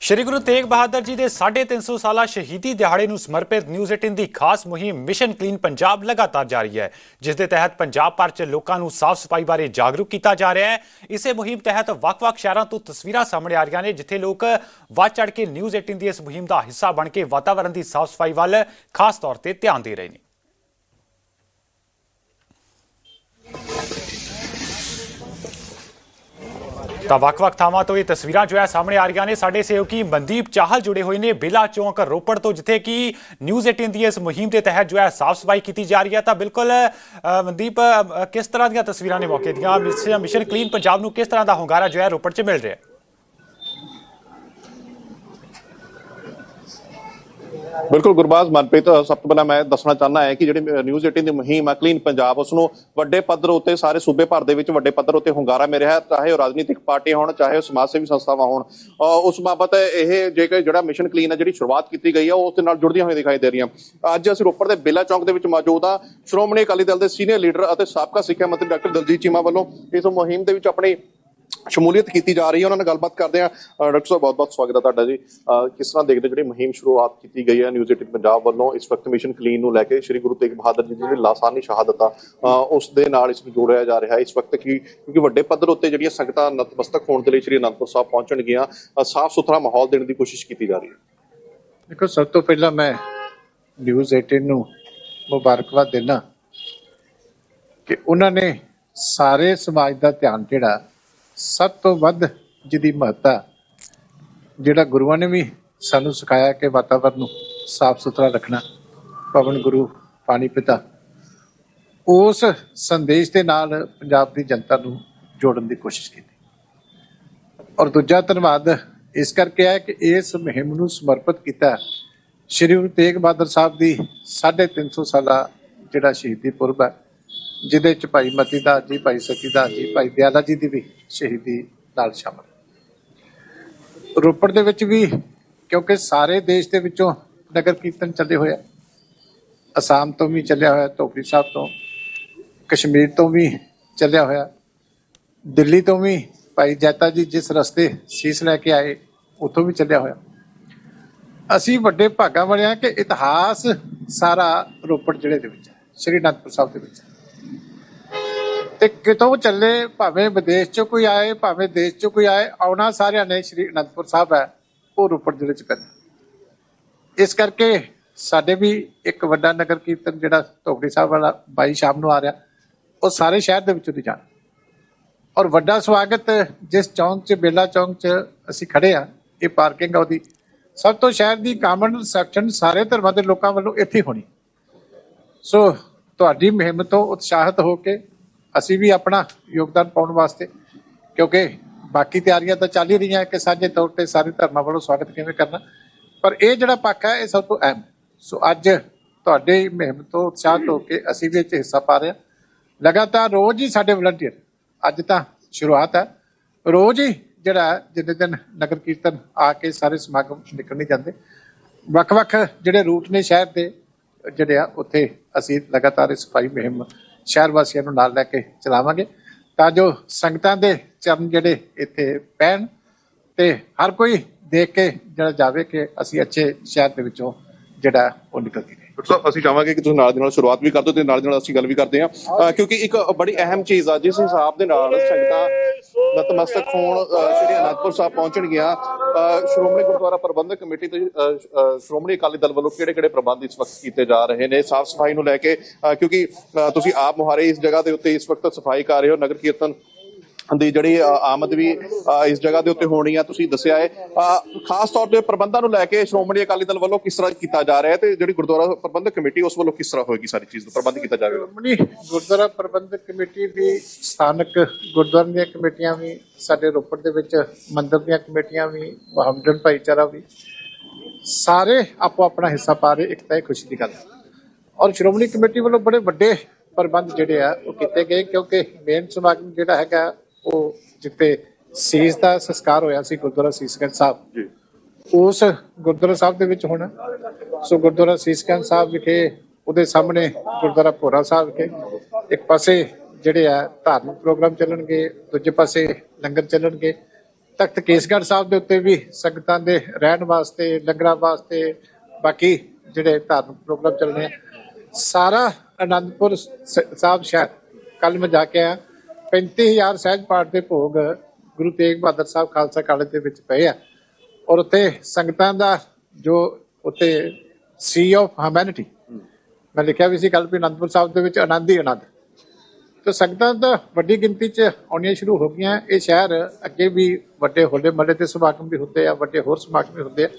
ਸ਼੍ਰੀ ਗੁਰੂ ਤੇਗ ਬਹਾਦਰ ਜੀ ਦੇ 350 ਸਾਲਾ ਸ਼ਹੀਦੀ ਦਿਹਾੜੇ ਨੂੰ ਸਮਰਪਿਤ ਨਿਊਜ਼ 18 ਦੀ ਖਾਸ ਮੁਹਿੰਮ ਮਿਸ਼ਨ ਕਲੀਨ ਪੰਜਾਬ ਲਗਾਤਾਰ ਜਾਰੀ ਹੈ, ਜਿਸ ਦੇ ਤਹਿਤ ਪੰਜਾਬ ਭਰ 'ਚ ਲੋਕਾਂ ਨੂੰ ਸਾਫ਼ ਸਫ਼ਾਈ ਬਾਰੇ ਜਾਗਰੂਕ ਕੀਤਾ ਜਾ ਰਿਹਾ ਹੈ। ਇਸੇ ਮੁਹਿੰਮ ਤਹਿਤ ਵੱਖ-ਵੱਖ ਸ਼ਹਿਰਾਂ ਤੋਂ ਤਸਵੀਰਾਂ ਸਾਹਮਣੇ ਆ ਰਹੀਆਂ ਨੇ, ਜਿੱਥੇ ਲੋਕ ਵੱਧ ਚੜ ਕੇ ਨਿਊਜ਼ 18 ਦੀ ਇਸ ਮੁਹਿੰਮ ਦਾ ਹਿੱਸਾ ਬਣ ਕੇ ਵਾਤਾਵਰਣ ਦੀ ਸਾਫ਼ ਸਫ਼ਾਈ ਵੱਲ ਖਾਸ ਤੌਰ ਤੇ ਧਿਆਨ ਦੇ ਰਹੇ ਨੇ। ਤਾਂ ਵੱਖ-ਵੱਖ ਥਾਵਾਂ ਤੋਂ ਇਹ ਤਸਵੀਰਾਂ ਜੋ ਹੈ ਸਾਹਮਣੇ ਆ ਰਹੀਆਂ ਨੇ। ਸਾਡੇ ਸਹਿਯੋਗੀ ਮਨਦੀਪ ਚਾਹਲ ਜੁੜੇ ਹੋਏ ਨੇ ਬੇਲਾ ਚੌਂਕ ਰੋਪੜ ਤੋਂ ਜਿੱਥੇ ਕਿ ਨਿਊਜ਼ 18 ਦੀ ਇਸ ਮੁਹਿੰਮ ਦੇ ਤਹਿਤ ਜੋ ਹੈ ਸਾਫ਼ ਸਫ਼ਾਈ ਕੀਤੀ ਜਾ ਰਹੀ ਹੈ। ਤਾਂ ਬਿਲਕੁਲ ਅ, ਮਨਦੀਪ ਅ, ਕਿਸ ਤਰ੍ਹਾਂ ਦੀਆਂ ਤਸਵੀਰਾਂ ਨੇ ਮੌਕੇ ਦੀਆਂ? ਮਿਸ਼ਨ ਕਲੀਨ ਪੰਜਾਬ ਨੂੰ ਕਿਸ ਤਰ੍ਹਾਂ ਦਾ ਹੁੰਗਾਰਾ ਜੋ ਹੈ ਰੋਪੜ 'ਚ ਮਿਲ ਰਿਹਾ ਹੈ? ਬਿਲਕੁਲ ਗੁਰਬਾਜ਼ ਮਨਪ੍ਰੀਤ, ਸਭ ਤੋਂ ਪਹਿਲਾਂ ਮੈਂ ਦੱਸਣਾ ਚਾਹੁੰਦਾ ਹੈ ਕਿ ਜਿਹੜੀ ਨਿਊਜ਼ 18 ਦੀ ਮੁਹਿੰਮ ਹੈ ਕਲੀਨ ਪੰਜਾਬ ਉਸ ਨੂੰ ਵੱਡੇ ਪੱਧਰ ਉੱਤੇ ਸਾਰੇ ਸੂਬੇ ਭਰ ਦੇ ਵਿੱਚ ਵੱਡੇ ਪੱਧਰ ਉੱਤੇ ਹੁੰਗਾਰਾ ਮਿਲ ਰਿਹਾ ਹੈ, ਚਾਹੇ ਉਹ ਰਾਜਨੀਤਿਕ ਪਾਰਟੀਆਂ ਹੋਣ, ਚਾਹੇ ਉਹ ਸਮਾਜ ਸੇਵੀ ਸੰਸਥਾਵਾਂ ਹੋਣ। ਉਸ ਬਾਬਤ ਇਹ ਜੇਕਰ ਜਿਹੜਾ ਮਿਸ਼ਨ ਕਲੀਨ ਹੈ ਜਿਹੜੀ ਸ਼ੁਰੂਆਤ ਕੀਤੀ ਗਈ ਹੈ ਉਹ ਉਸ ਦੇ ਨਾਲ ਜੁੜਦੀਆਂ ਹੋਈਆਂ ਦਿਖਾਈ ਦੇ ਰਹੀਆਂ। ਅੱਜ ਅਸੀਂ ਰੋਪੜ ਦੇ ਬੇਲਾ ਚੌਂਕ ਦੇ ਵਿੱਚ ਮੌਜੂਦ ਹਾਂ। ਸ਼੍ਰੋਮਣੀ ਅਕਾਲੀ ਦਲ ਦੇ ਸੀਨੀਅਰ ਲੀਡਰ ਅਤੇ ਸਾਬਕਾ ਸਿੱਖਿਆ ਮੰਤਰੀ ਡਾਕਟਰ ਦਲਜੀਤ ਚੀਮਾ ਵੱਲੋਂ ਇਸ ਮੁਹਿੰਮ ਦੇ ਵਿੱਚ ਆਪਣੀ ਸ਼ਮੂਲੀਅਤ ਕੀਤੀ ਜਾ ਰਹੀ ਹੈ, ਉਹਨਾਂ ਨਾਲ ਗੱਲਬਾਤ ਕਰਦੇ ਆ ਡਾਕਟਰ ਸਾਹਿਬ ਬਹੁਤ ਬਹੁਤ ਸਵਾਗਤ ਹੈ ਤੁਹਾਡਾ ਜੀ। ਕਿਸ ਤਰ੍ਹਾਂ ਦੇਖਦੇ ਹੋ ਜਿਹੜੀ ਮੁਹਿੰਮ ਸ਼ੁਰੂਆਤ ਕੀਤੀ ਗਈ ਹੈ ਨਿਊਜ਼ 18 ਪੰਜਾਬ ਵੱਲੋਂ? ਇਸ ਵਕਤ ਮਿਸ਼ਨ ਕਲੀਨ ਨੂੰ ਲੈ ਕੇ ਸ੍ਰੀ ਗੁਰੂ ਤੇਗ ਬਹਾਦਰ ਜੀ ਦੀ ਲਾਸਾਨੀ ਸ਼ਹਾਦਤ ਉਸ ਦੇ ਨਾਲ ਇਸ ਨੂੰ ਜੋੜਿਆ ਜਾ ਰਿਹਾ ਹੈ। ਇਸ ਵਕਤ ਕੀ, ਕਿਉਂਕਿ ਵੱਡੇ ਪੱਧਰ ਉੱਤੇ ਜਿਹੜੀਆਂ ਸੰਗਤਾਂ ਨਤਮਸਤਕ ਹੋਣ ਦੇ ਲਈ ਸ੍ਰੀ ਅਨੰਦਪੁਰ ਸਾਹਿਬ ਪਹੁੰਚਣਗੀਆਂ ਸਾਫ਼ ਸੁਥਰਾ ਮਾਹੌਲ ਦੇਣ ਦੀ ਕੋਸ਼ਿਸ਼ ਕੀਤੀ ਜਾ ਰਹੀ ਹੈ। ਦੇਖੋ, ਸਭ ਤੋਂ ਪਹਿਲਾਂ ਮੈਂ ਨਿਊਜ਼ 18 ਨੂੰ ਮੁਬਾਰਕਬਾਦ ਦੇਣਾ ਕਿ ਉਹਨਾਂ ਨੇ ਸਾਰੇ ਸਮਾਜ ਦਾ ਧਿਆਨ ਜਿਹੜਾ ਸਭ ਤੋਂ ਵੱਧ ਜਿਹਦੀ ਮਹੱਤਤਾ ਜਿਹੜਾ ਗੁਰੂਆਂ ਨੇ ਵੀ ਸਾਨੂੰ ਸਿਖਾਇਆ ਕਿ ਵਾਤਾਵਰਨ ਨੂੰ ਸਾਫ਼ ਸੁਥਰਾ ਰੱਖਣਾ, ਪਵਨ ਗੁਰੂ, ਪਾਣੀ ਪਿਤਾ, ਉਸ ਸੰਦੇਸ਼ ਦੇ ਨਾਲ ਪੰਜਾਬ ਦੀ ਜਨਤਾ ਨੂੰ ਜੋੜਨ ਦੀ ਕੋਸ਼ਿਸ਼ ਕੀਤੀ। ਔਰ ਦੂਜਾ ਧੰਨਵਾਦ ਇਸ ਕਰਕੇ ਹੈ ਕਿ ਇਸ ਮੁਹਿੰਮ ਨੂੰ ਸਮਰਪਿਤ ਕੀਤਾ ਸ਼੍ਰੀ ਗੁਰੂ ਤੇਗ ਬਹਾਦਰ ਸਾਹਿਬ ਦੀ 350 ਸਾਲਾ ਜਿਹੜਾ ਸ਼ਹੀਦੀ ਪੁਰਬ ਹੈ। ਜਿਹਦੇ ਚ ਭਾਈ ਮਤੀ ਦਾਸ ਜੀ, ਭਾਈ ਸਤੀ ਦਾਸ ਜੀ, ਭਾਈ ਦਿਆਲਾ ਜੀ ਦੀ ਵੀ ਸ਼ਹੀਦੀ ਨਾਲ ਸ਼ਾਮਲ। ਰੋਪੜ ਦੇ ਵਿੱਚ ਵੀ ਕਿਉਂਕਿ ਸਾਰੇ ਦੇਸ਼ ਦੇ ਵਿੱਚੋਂ ਨਗਰ ਕੀਰਤਨ ਚੱਲੇ ਹੋਇਆ ਅਸਾਮ ਤੋਂ ਵੀ ਚੱਲਿਆ ਹੋਇਆ, ਧੋਬੀ ਸਾਹਿਬ ਤੋਂ, ਕਸ਼ਮੀਰ ਤੋਂ ਵੀ ਚੱਲਿਆ ਹੋਇਆ। ਦਿੱਲੀ ਤੋਂ ਵੀ ਭਾਈ ਜੈਤਾ ਜੀ ਜਿਸ ਰਸਤੇ ਸੀਸ ਲੈ ਕੇ ਆਏ, ਉੱਥੋਂ ਵੀ ਚੱਲਿਆ ਹੋਇਆ। ਅਸੀਂ ਵੱਡੇ ਭਾਗਾਂ ਵਾਲੇ ਹਾਂ ਕਿ ਇਤਿਹਾਸ ਸਾਰਾ ਰੋਪੜ ਜ਼ਿਲ੍ਹੇ ਦੇ ਵਿੱਚ ਹੈ, ਸ਼੍ਰੀ ਅਨੰਦਪੁਰ ਸਾਹਿਬ ਦੇ ਵਿੱਚ ਤੇ ਕਿਤੋਂ ਚੱਲੇ, ਭਾਵੇਂ ਵਿਦੇਸ਼ ਚੋਂ ਕੋਈ ਆਏ, ਭਾਵੇਂ ਦੇਸ਼ ਚੋਂ ਕੋਈ ਆਏ, ਆਉਣਾ ਸਾਰਿਆਂ ਨੇ ਸ਼੍ਰੀ ਅਨੰਦਪੁਰ ਸਾਹਿਬ ਹੈ, ਉਹ ਰੋਪੜ ਜ਼ਿਲ੍ਹੇ ਚ ਪੈਂਦਾ ਇਸ ਕਰਕੇ ਸਾਡੇ ਵੀ ਇੱਕ ਵੱਡਾ ਨਗਰ ਕੀਰਤਨ ਜਿਹੜਾ ਧੋਗੜੀ ਸਾਹਿਬ ਵਾਲਾ 22 ਸ਼ਾਮ ਨੂੰ ਆ ਰਿਹਾ, ਉਹ ਸਾਰੇ ਸ਼ਹਿਰ ਦੇ ਵਿੱਚੋਂ ਦੀ ਜਾਣਾ। ਔਰ ਵੱਡਾ ਸਵਾਗਤ ਜਿਸ ਚੌਂਕ 'ਚ, ਬੇਲਾ ਚੌਂਕ 'ਚ ਅਸੀਂ ਖੜੇ ਆ ਇਹ ਪਾਰਕਿੰਗ ਆ ਉਹਦੀ, ਸਭ ਤੋਂ ਸ਼ਹਿਰ ਦੀ ਕਾਮਨ ਰਿਸੈਪਸ਼ਨ ਸਾਰੇ ਧਰਮਾਂ ਦੇ ਲੋਕਾਂ ਵੱਲੋਂ ਇੱਥੇ ਹੋਣੀ। ਸੋ ਤੁਹਾਡੀ ਮੁਹਿੰਮ ਤੋਂ ਉਤਸ਼ਾਹਿਤ ਹੋ ਕੇ ਅਸੀਂ ਵੀ ਆਪਣਾ ਯੋਗਦਾਨ ਪਾਉਣ ਵਾਸਤੇ, ਕਿਉਂਕਿ ਬਾਕੀ ਤਿਆਰੀਆਂ ਤਾਂ ਚੱਲ ਹੀ ਰਹੀਆਂ ਕਿ ਸਾਂਝੇ ਤੌਰ ਤੇ ਸਾਰੇ ਧਰਮਾਂ ਵੱਲੋਂ ਸਵਾਗਤ ਕਿਵੇਂ ਕਰਨਾ। ਪਰ ਇਹ ਜਿਹੜਾ ਪੱਖ ਹੈ, ਇਹ ਸਭ ਤੋਂ ਅਹਿਮ ਸੋ ਅੱਜ ਤੁਹਾਡੇ ਮੁਹਿੰਮ ਤੋਂ ਉਤਸ਼ਾਹਿਤ ਹੋ ਕੇ ਅਸੀਂ ਵੀ ਇਹ 'ਚ ਹਿੱਸਾ ਪਾ ਰਹੇ ਹਾਂ। ਲਗਾਤਾਰ ਰੋਜ਼ ਹੀ ਸਾਡੇ ਵਲੰਟੀਅਰ, ਅੱਜ ਤਾਂ ਸ਼ੁਰੂਆਤ ਹੈ। ਰੋਜ਼ ਹੀ ਜਿਹੜਾ ਜਿੰਨੇ ਦਿਨ ਨਗਰ ਕੀਰਤਨ ਆ ਕੇ ਸਾਰੇ ਸਮਾਗਮ ਨਿਕਲ ਨਹੀਂ ਜਾਂਦੇ। ਵੱਖ-ਵੱਖ ਜਿਹੜੇ ਰੂਟ ਨੇ ਸ਼ਹਿਰ ਦੇ, ਜਿਹੜੇ ਆ, ਉੱਥੇ ਅਸੀਂ ਲਗਾਤਾਰ ਸਫ਼ਾਈ ਮੁਹਿੰਮ ਸ਼ਹਿਰ ਵਾਸੀਆਂ ਨੂੰ ਨਾਲ ਲੈ ਕੇ ਚਲਾਵਾਂਗੇ। ਤਾਂ ਜੋ ਸੰਗਤਾਂ ਦੇ ਚਰਨ ਜਿਹੜੇ ਇੱਥੇ ਪੈਣ ਤੇ ਹਰ ਕੋਈ ਦੇਖ ਕੇ ਜਿਹੜਾ ਜਾਵੇ ਕਿ ਅਸੀਂ ਅੱਛੇ ਸ਼ਹਿਰ ਦੇ ਵਿੱਚੋਂ ਜਿਹੜਾ ਉਹ ਨਿਕਲ ਕੇ ਗਏ। ਡਾਕਟਰ ਸਾਹਿਬ, ਅਸੀਂ ਚਾਹਾਂਗੇ ਕਿ ਤੁਸੀਂ ਨਾਲ ਦੀ ਨਾਲ ਸ਼ੁਰੂਆਤ ਵੀ ਕਰ ਦਿਓ ਤੇ ਨਾਲ ਦੀ ਨਾਲ ਅਸੀਂ ਗੱਲ ਵੀ ਕਰਦੇ ਹਾਂ। ਕਿਉਂਕਿ ਇੱਕ ਬੜੀ ਅਹਿਮ ਚੀਜ਼ ਆ, ਜਿਸ ਹਿਸਾਬ ਦੇ ਨਾਲ ਸੰਗਤਾਂ ਨਤਮਸਤਕ ਹੋਣ ਅਹ ਸ੍ਰੀ ਅਨੰਦਪੁਰ ਸਾਹਿਬ ਪਹੁੰਚਣਗੀਆਂ ਅਹ ਸ਼੍ਰੋਮਣੀ ਗੁਰਦੁਆਰਾ ਪ੍ਰਬੰਧਕ ਕਮੇਟੀ ਤੇ ਅਹ, ਸ਼੍ਰੋਮਣੀ ਅਕਾਲੀ ਦਲ ਵੱਲੋਂ ਕਿਹੜੇ ਕਿਹੜੇ ਪ੍ਰਬੰਧ ਇਸ ਵਕਤ ਕੀਤੇ ਜਾ ਰਹੇ ਨੇ? ਸਾਫ਼ ਸਫ਼ਾਈ ਨੂੰ ਲੈ ਕੇ ਕਿਉਂਕਿ ਅਹ, ਤੁਸੀਂ ਆਪ ਮੁਹਾਰੇ ਇਸ ਜਗ੍ਹਾ ਦੇ ਉੱਤੇ ਇਸ ਵਕਤ ਸਫ਼ਾਈ ਕਰ ਰਹੇ ਹੋ। ਨਗਰ ਕੀਰਤਨ ਦੀ ਜਿਹੜੀ ਆਮਦ ਵੀ ਇਸ ਜਗ੍ਹਾ ਦੇ ਉੱਤੇ ਹੋਣੀ ਆ, ਤੁਸੀਂ ਦੱਸਿਆ ਹੈ। ਖਾਸ ਤੌਰ ਤੇ ਪ੍ਰਬੰਧਾਂ ਨੂੰ ਲੈ ਕੇ ਸ਼੍ਰੋਮਣੀ ਅਕਾਲੀ ਦਲ ਵੱਲੋਂ ਕਿਸ ਤਰ੍ਹਾਂ ਕੀਤਾ ਜਾ ਰਿਹਾ ਹੈ ਤੇ ਜਿਹੜੀ ਗੁਰਦੁਆਰਾ ਪ੍ਰਬੰਧਕ ਕਮੇਟੀ ਉਸ ਵੱਲੋਂ ਕਿਸ ਤਰ੍ਹਾਂ ਹੋਏਗੀ ਸਾਰੀ ਚੀਜ਼ ਦਾ ਪ੍ਰਬੰਧ ਕੀਤਾ ਜਾਵੇਗਾ? ਸ਼੍ਰੋਮਣੀ ਗੁਰਦੁਆਰਾ ਪ੍ਰਬੰਧਕ ਕਮੇਟੀ ਵੀ, ਸਥਾਨਕ ਗੁਰਦੁਆਰਿਆਂ ਦੀਆਂ ਕਮੇਟੀਆਂ ਵੀ, ਸਾਡੇ ਰੋਪੜ ਦੇ ਵਿੱਚ ਮੰਦਿਰ ਦੀਆਂ ਕਮੇਟੀਆਂ ਵੀ ਮੁਹੰਮਦਨ ਭਾਈਚਾਰਾ ਵੀ, ਸਾਰੇ ਆਪੋ ਆਪਣਾ ਹਿੱਸਾ ਪਾ ਰਹੇ, ਇੱਕ ਤਾਂ ਇਹ ਖੁਸ਼ੀ ਦੀ ਗੱਲ ਔਰ ਸ਼੍ਰੋਮਣੀ ਕਮੇਟੀ ਵੱਲੋਂ ਬੜੇ ਵੱਡੇ ਪ੍ਰਬੰਧ ਜਿਹੜੇ ਆ, ਉਹ ਕੀਤੇ ਗਏ ਕਿਉਂਕਿ ਮੇਨ ਸਮਾਗਮ ਜਿਹੜਾ ਹੈਗਾ ਉਹ ਜਿੱਥੇ ਸੀਸ ਦਾ ਸੰਸਕਾਰ ਹੋਇਆ ਸੀ ਗੁਰਦੁਆਰਾ ਸੀਸਗੰਜ ਸਾਹਿਬ। ਜੀ। ਉਸ ਗੁਰਦੁਆਰਾ ਸਾਹਿਬ ਦੇ ਵਿੱਚ ਹੁਣ ਸੋ ਗੁਰਦੁਆਰਾ ਸੀਸਗੰਜ ਸਾਹਿਬ ਵਿਖੇ ਉਹਦੇ ਸਾਹਮਣੇ ਗੁਰਦੁਆਰਾ ਭੋਰਾ ਸਾਹਿਬ ਵਿਖੇ ਇੱਕ ਪਾਸੇ ਜਿਹੜੇ ਆ ਧਾਰਮਿਕ ਪ੍ਰੋਗਰਾਮ ਚੱਲਣਗੇ ਦੂਜੇ ਪਾਸੇ ਲੰਗਰ ਚੱਲਣਗੇ। ਤਖਤ ਕੇਸਗੜ੍ਹ ਸਾਹਿਬ ਦੇ ਉੱਤੇ ਵੀ ਸੰਗਤਾਂ ਦੇ ਰਹਿਣ ਵਾਸਤੇ ਲੰਗਰਾਂ ਵਾਸਤੇ ਬਾਕੀ ਜਿਹੜੇ ਧਾਰਮਿਕ ਪ੍ਰੋਗਰਾਮ ਚੱਲਣੇ ਆ। ਸਾਰਾ ਆਨੰਦਪੁਰ ਸ- ਸਾਹਿਬ ਸ਼ਹਿਰ ਕੱਲ ਮੈਂ ਜਾ ਕੇ ਆਇਆ। 35000 ਸਹਿਜ ਪਾਠ ਦੇ ਭੋਗ ਗੁਰੂ ਤੇਗ ਬਹਾਦਰ ਸਾਹਿਬ ਖਾਲਸਾ ਕਾਲਜ ਦੇ ਵਿੱਚ ਪਏ ਆ। ਔਰ ਉੱਥੇ ਸੰਗਤਾਂ ਦਾ ਜੋ ਉੱਥੇ ਸੀ ਆਫ ਹਿਊਮੈਨਿਟੀ ਮੈਂ ਲਿਖਿਆ ਵੀ ਸੀ ਕੱਲ ਵੀ ਅਨੰਦਪੁਰ ਸਾਹਿਬ ਦੇ ਵਿੱਚ ਆਨੰਦ ਹੀ ਆਨੰਦ। ਤੇ ਸੰਗਤਾਂ ਤਾਂ ਵੱਡੀ ਗਿਣਤੀ 'ਚ ਆਉਣੀਆਂ ਸ਼ੁਰੂ ਹੋ ਗਈਆਂ। ਇਹ ਸ਼ਹਿਰ ਅੱਗੇ ਵੀ ਵੱਡੇ ਹੋਲੇ ਮੱਲੇ ਤੇ ਸਮਾਗਮ ਵੀ ਹੁੰਦੇ ਆ, ਵੱਡੇ ਹੋਰ ਸਮਾਗਮ ਵੀ ਹੁੰਦੇ ਆ।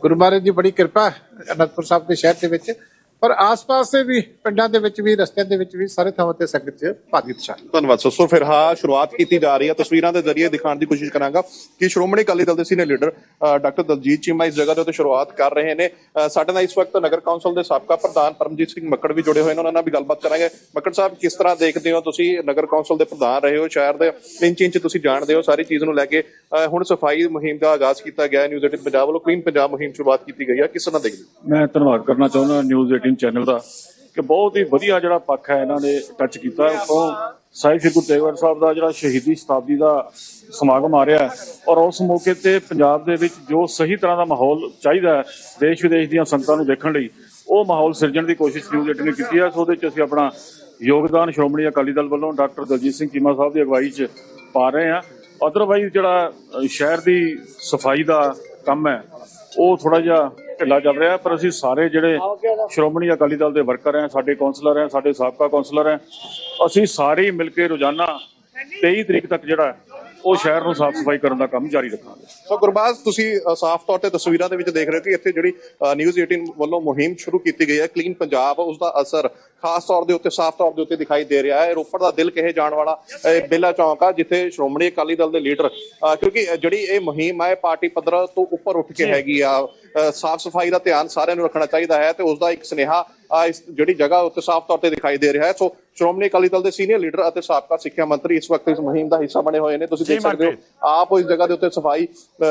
ਗੁਰੂ ਮਹਾਰਾਜ ਦੀ ਬੜੀ ਕਿਰਪਾ ਅਨੰਦਪੁਰ ਸਾਹਿਬ ਦੇ ਸ਼ਹਿਰ ਦੇ ਵਿੱਚ। ਪਰ ਆਸ-ਪਾਸ ਦੇ ਵੀ ਪਿੰਡਾਂ ਦੇ ਵਿੱਚ ਵੀ ਰਸਤਿਆਂ ਦੇ ਵਿੱਚ ਵੀ ਸਾਰੇ ਥਾਵਾਂ ਤੇ ਸੰਗਤ 'ਚ ਭਾਰੀ ਉਤਸ਼ਾਹ। ਧੰਨਵਾਦ। ਸੋ ਸੋ ਫਿਰ ਹਾਂ ਸ਼ੁਰੂਆਤ ਕੀਤੀ ਜਾ ਰਹੀ ਹੈ। ਤਸਵੀਰਾਂ ਦੇ ਜ਼ਰੀਏ ਦਿਖਾਉਣ ਦੀ ਕੋਸ਼ਿਸ਼ ਕਰਾਂਗਾ ਕਿ ਸ਼੍ਰੋਮਣੀ ਅਕਾਲੀ ਦਲ ਦੇ senior leader doctor Daljit Cheema ਇਸ ਜਗ੍ਹਾ ਦੇ ਉੱਤੇ ਸ਼ੁਰੂਆਤ ਕਰ ਰਹੇ ਨੇ। ਅ, ਸਾਡੇ ਨਾਲ ਇਸ ਵਕਤ ਨਗਰ ਕੌਂਸਲ ਦੇ ਸਾਬਕਾ ਪ੍ਰਧਾਨ ਪਰਮਜੀਤ ਸਿੰਘ ਮੱਕੜ ਵੀ ਜੁੜੇ ਹੋਏ ਨੇ। ਉਹਨਾਂ ਨਾਲ ਵੀ ਗੱਲਬਾਤ ਕਰਾਂਗੇ। ਮੱਕੜ ਸਾਹਿਬ ਕਿਸ ਤਰ੍ਹਾਂ ਦੇਖਦੇ ਹੋ ਤੁਸੀਂ? ਨਗਰ ਕੌਂਸਲ ਦੇ ਪ੍ਰਧਾਨ ਰਹੇ ਹੋ ਸ਼ਹਿਰ ਦੇ ਇੰਚ ਇੰਚ ਤੁਸੀਂ ਜਾਣਦੇ ਹੋ ਸਾਰੀ ਚੀਜ਼ ਨੂੰ ਲੈ ਕੇ। ਹੁਣ ਸਫ਼ਾਈ ਮੁਹਿੰਮ ਦਾ ਆਗਾਜ਼ ਕੀਤਾ ਗਿਆ ਹੈ। ਨਿਊਜ਼ 18 ਪੰਜਾਬ ਵੱਲੋਂ ਕਲੀਨ ਪੰਜਾਬ ਮੁਹਿੰਮ ਸ਼ੁਰੂਆਤ ਕੀਤੀ ਗਈ ਹੈ। ਕਿਸ ਤਰ੍ਹਾਂ ਦੇਖਦੇ ਹੋ? ਮੈਂ ਧੰਨਵਾਦ ਕਰਨਾ ਚਾਹੁੰਦਾ ਨਿਊਜ਼ 18 ਚੈਨਲ ਦਾ ਕਿ ਬਹੁਤ ਹੀ ਵਧੀਆ ਜਿਹੜਾ ਪੱਖ ਹੈ ਇਹਨਾਂ ਨੇ ਟੱਚ ਕੀਤਾ। ਹੈ ਸਾਹਿਬ ਸ਼੍ਰੀ ਗੁਰੂ ਤੇਗ ਬਹਾਦਰ ਸਾਹਿਬ ਦਾ ਜਿਹੜਾ ਸ਼ਹੀਦੀ ਸ਼ਤਾਬਦੀ ਦਾ ਸਮਾਗਮ ਆ ਰਿਹਾ ਔਰ ਉਸ ਮੌਕੇ ਤੇ ਪੰਜਾਬ ਦੇ ਵਿੱਚ ਜੋ ਸਹੀ ਤਰ੍ਹਾਂ ਦਾ ਮਾਹੌਲ ਚਾਹੀਦਾ ਹੈ ਦੇਸ਼ ਵਿਦੇਸ਼ ਦੀਆਂ ਸੰਗਤਾਂ ਨੂੰ ਦੇਖਣ ਲਈ, ਉਹ ਮਾਹੌਲ ਸਿਰਜਣ ਦੀ ਕੋਸ਼ਿਸ਼ ਨਿਊਜ਼ 18 ਨੇ ਕੀਤੀ ਹੈ। ਸੋ ਉਹਦੇ ਚ ਅਸੀਂ ਆਪਣਾ ਯੋਗਦਾਨ ਸ਼੍ਰੋਮਣੀ ਅਕਾਲੀ ਦਲ ਵੱਲੋਂ ਡਾਕਟਰ ਦਲਜੀਤ ਸਿੰਘ ਚੀਮਾ ਸਾਹਿਬ ਦੀ ਅਗਵਾਈ 'ਚ ਪਾ ਰਹੇ ਹਾਂ। ਅਦਰਵਾਈਜ਼ ਜਿਹੜਾ ਸ਼ਹਿਰ ਦੀ ਸਫ਼ਾਈ ਦਾ ਕੰਮ ਹੈ, ਉਹ ਥੋੜਾ ਜਿਹਾ ਢਿੱਲਾ ਚੱਲ ਰਿਹਾ ਪਰ ਅਸੀਂ ਸਾਰੇ ਜਿਹੜੇ ਸ਼੍ਰੋਮਣੀ ਅਕਾਲੀ ਦਲ ਦੇ ਵਰਕਰ ਹੈ, ਸਾਡੇ ਕਾਉਂਸਲਰ ਹੈ, ਸਾਡੇ ਸਾਬਕਾ ਕਾਉਂਸਲਰ ਹੈ, ਅਸੀਂ ਸਾਰੇ ਮਿਲ ਕੇ ਰੋਜ਼ਾਨਾ 23 ਤਰੀਕ ਤੱਕ ਜਿਹੜਾ ਉਹ ਸ਼ਹਿਰ ਨੂੰ ਸਾਫ਼ ਸਫ਼ਾਈ ਕਰਨ ਦਾ ਕੰਮ ਜਾਰੀ ਰੱਖਾਂਗੇ। ਸੋ ਗੁਰਬਾਜ਼ ਤੁਸੀਂ ਸਾਫ਼ ਤੌਰ ਤੇ ਤਸਵੀਰਾਂ ਦੇ ਵਿੱਚ ਦੇਖ ਰਹੇ ਹੋ ਕਿ ਇੱਥੇ ਜਿਹੜੀ ਨਿਊਜ਼ 18 ਵੱਲੋਂ ਮੁਹਿੰਮ ਸ਼ੁਰੂ ਕੀਤੀ ਗਈ ਹੈ। ਕਲੀਨ ਪੰਜਾਬ ਉਸ ਦਾ ਅਸਰ ਖਾਸ ਤੌਰ ਦੇ ਉੱਤੇ ਸਾਫ਼ ਤੌਰ ਦੇ ਉੱਤੇ ਦਿਖਾਈ ਦੇ ਰਿਹਾ ਹੈ। ਰੋਪੜ ਦਾ ਦਿਲ ਕਹੇ ਜਾਣ ਵਾਲਾ ਇਹ ਬੇਲਾ ਚੌਂਕ ਆ ਜਿੱਥੇ ਸ਼੍ਰੋਮਣੀ ਅਕਾਲੀ ਦਲ ਦੇ ਲੀਡਰ ਕਿਉਂਕਿ ਜਿਹੜੀ ਇਹ ਮੁਹਿੰਮ ਹੈ ਪਾਰਟੀ ਪੱਧਰ ਤੋਂ ਉੱਪਰ ਉੱਠ ਕੇ ਹੈਗੀ ਆ। ਸਾਫ਼ ਸਫ਼ਾਈ ਦਾ ਧਿਆਨ ਸਾਰਿਆਂ ਨੂੰ ਰੱਖਣਾ ਚਾਹੀਦਾ ਹੈ ਤੇ ਉਸ ਦਾ ਇੱਕ ਸੁਨੇਹਾ ਇਸ ਜਿਹੜੀ ਜਗ੍ਹਾ ਉੱਤੇ ਸਾਫ਼ ਤੌਰ ਤੇ ਦਿਖਾਈ ਦੇ ਰਿਹਾ ਹੈ। ਸੋ ਸ਼੍ਰੋਮਣੀ ਅਕਾਲੀ ਦਲ ਦੇ ਸੀਨੀਅਰ ਲੀਡਰ ਅਤੇ ਸਾਬਕਾ ਸਿੱਖਿਆ ਮੰਤਰੀ ਇਸ ਵਕਤ ਇਸ ਮੁਹਿੰਮ ਦਾ ਹਿੱਸਾ ਬਣੇ ਹੋਏ ਨੇ। ਤੁਸੀਂ ਦੇਖ ਸਕਦੇ ਹੋ। ਆਪ ਉਹ ਇਸ ਜਗ੍ਹਾ ਦੇ ਉੱਤੇ ਸਫ਼ਾਈ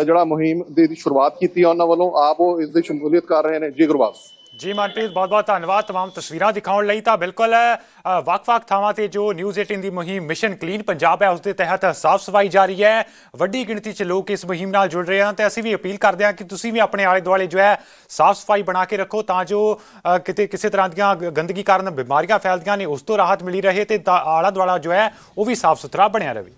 ਜਿਹੜਾ ਮੁਹਿੰਮ ਦੀ ਸ਼ੁਰੂਆਤ ਕੀਤੀ ਹੈ ਉਹਨਾਂ ਵੱਲੋਂ ਆਪ ਉਹ ਇਸ ਦੀ ਸ਼ਮੂਲੀਅਤ ਕਰ ਰਹੇ ਨੇ। ਜੀ ਗੁਰਬਾਜ਼ ਜੀ ਮਨਪ੍ਰੀਤ ਬਹੁਤ ਬਹੁਤ ਧੰਨਵਾਦ तमाम ਤਸਵੀਰਾਂ ਦਿਖਾਉਣ ਲਈ ਤਾਂ ਬਿਲਕੁਲ ਅ, ਵੱਖ-ਵੱਖ ਥਾਵਾਂ ਤੇ ਜੋ ਨਿਊਜ਼ 18 ਦੀ ਮੁਹਿੰਮ ਮਿਸ਼ਨ ਕਲੀਨ ਪੰਜਾਬ ਹੈ ਉਸ ਦੇ ਤਹਿਤ ਸਾਫ਼ ਸਫਾਈ ਜਾਰੀ ਹੈ ਵੱਡੀ ਗਿਣਤੀ 'ਚ ਲੋਕ ਇਸ ਮੁਹਿੰਮ ਨਾਲ ਜੁੜ ਰਹੇ ਹਨ ਤੇ ਅਸੀਂ ਵੀ ਅਪੀਲ ਕਰਦੇ ਹਾਂ ਕਿ ਤੁਸੀਂ ਵੀ ਆਪਣੇ ਆਲੇ ਦੁਆਲੇ ਜੋ ਹੈ ਸਾਫ਼ ਸਫਾਈ ਬਣਾ ਕੇ ਰੱਖੋ ਤਾਂ ਜੋ ਅ, ਕਿਤੇ ਕਿਸੇ ਤਰ੍ਹਾਂ ਦੀਆਂ ਗ- ਗੰਦਗੀ ਕਾਰਨ ਬਿਮਾਰੀਆਂ ਫੈਲਦੀਆਂ ਨੇ ਉਸ ਤੋਂ ਰਾਹਤ ਮਿਲੀ ਰਹੇ ਤੇ ਆਲਾ ਦੁਆਲਾ ਜੋ ਹੈ ਉਹ ਵੀ ਸਾਫ਼ ਸੁਥਰਾ ਬਣਿਆ ਰਹੇ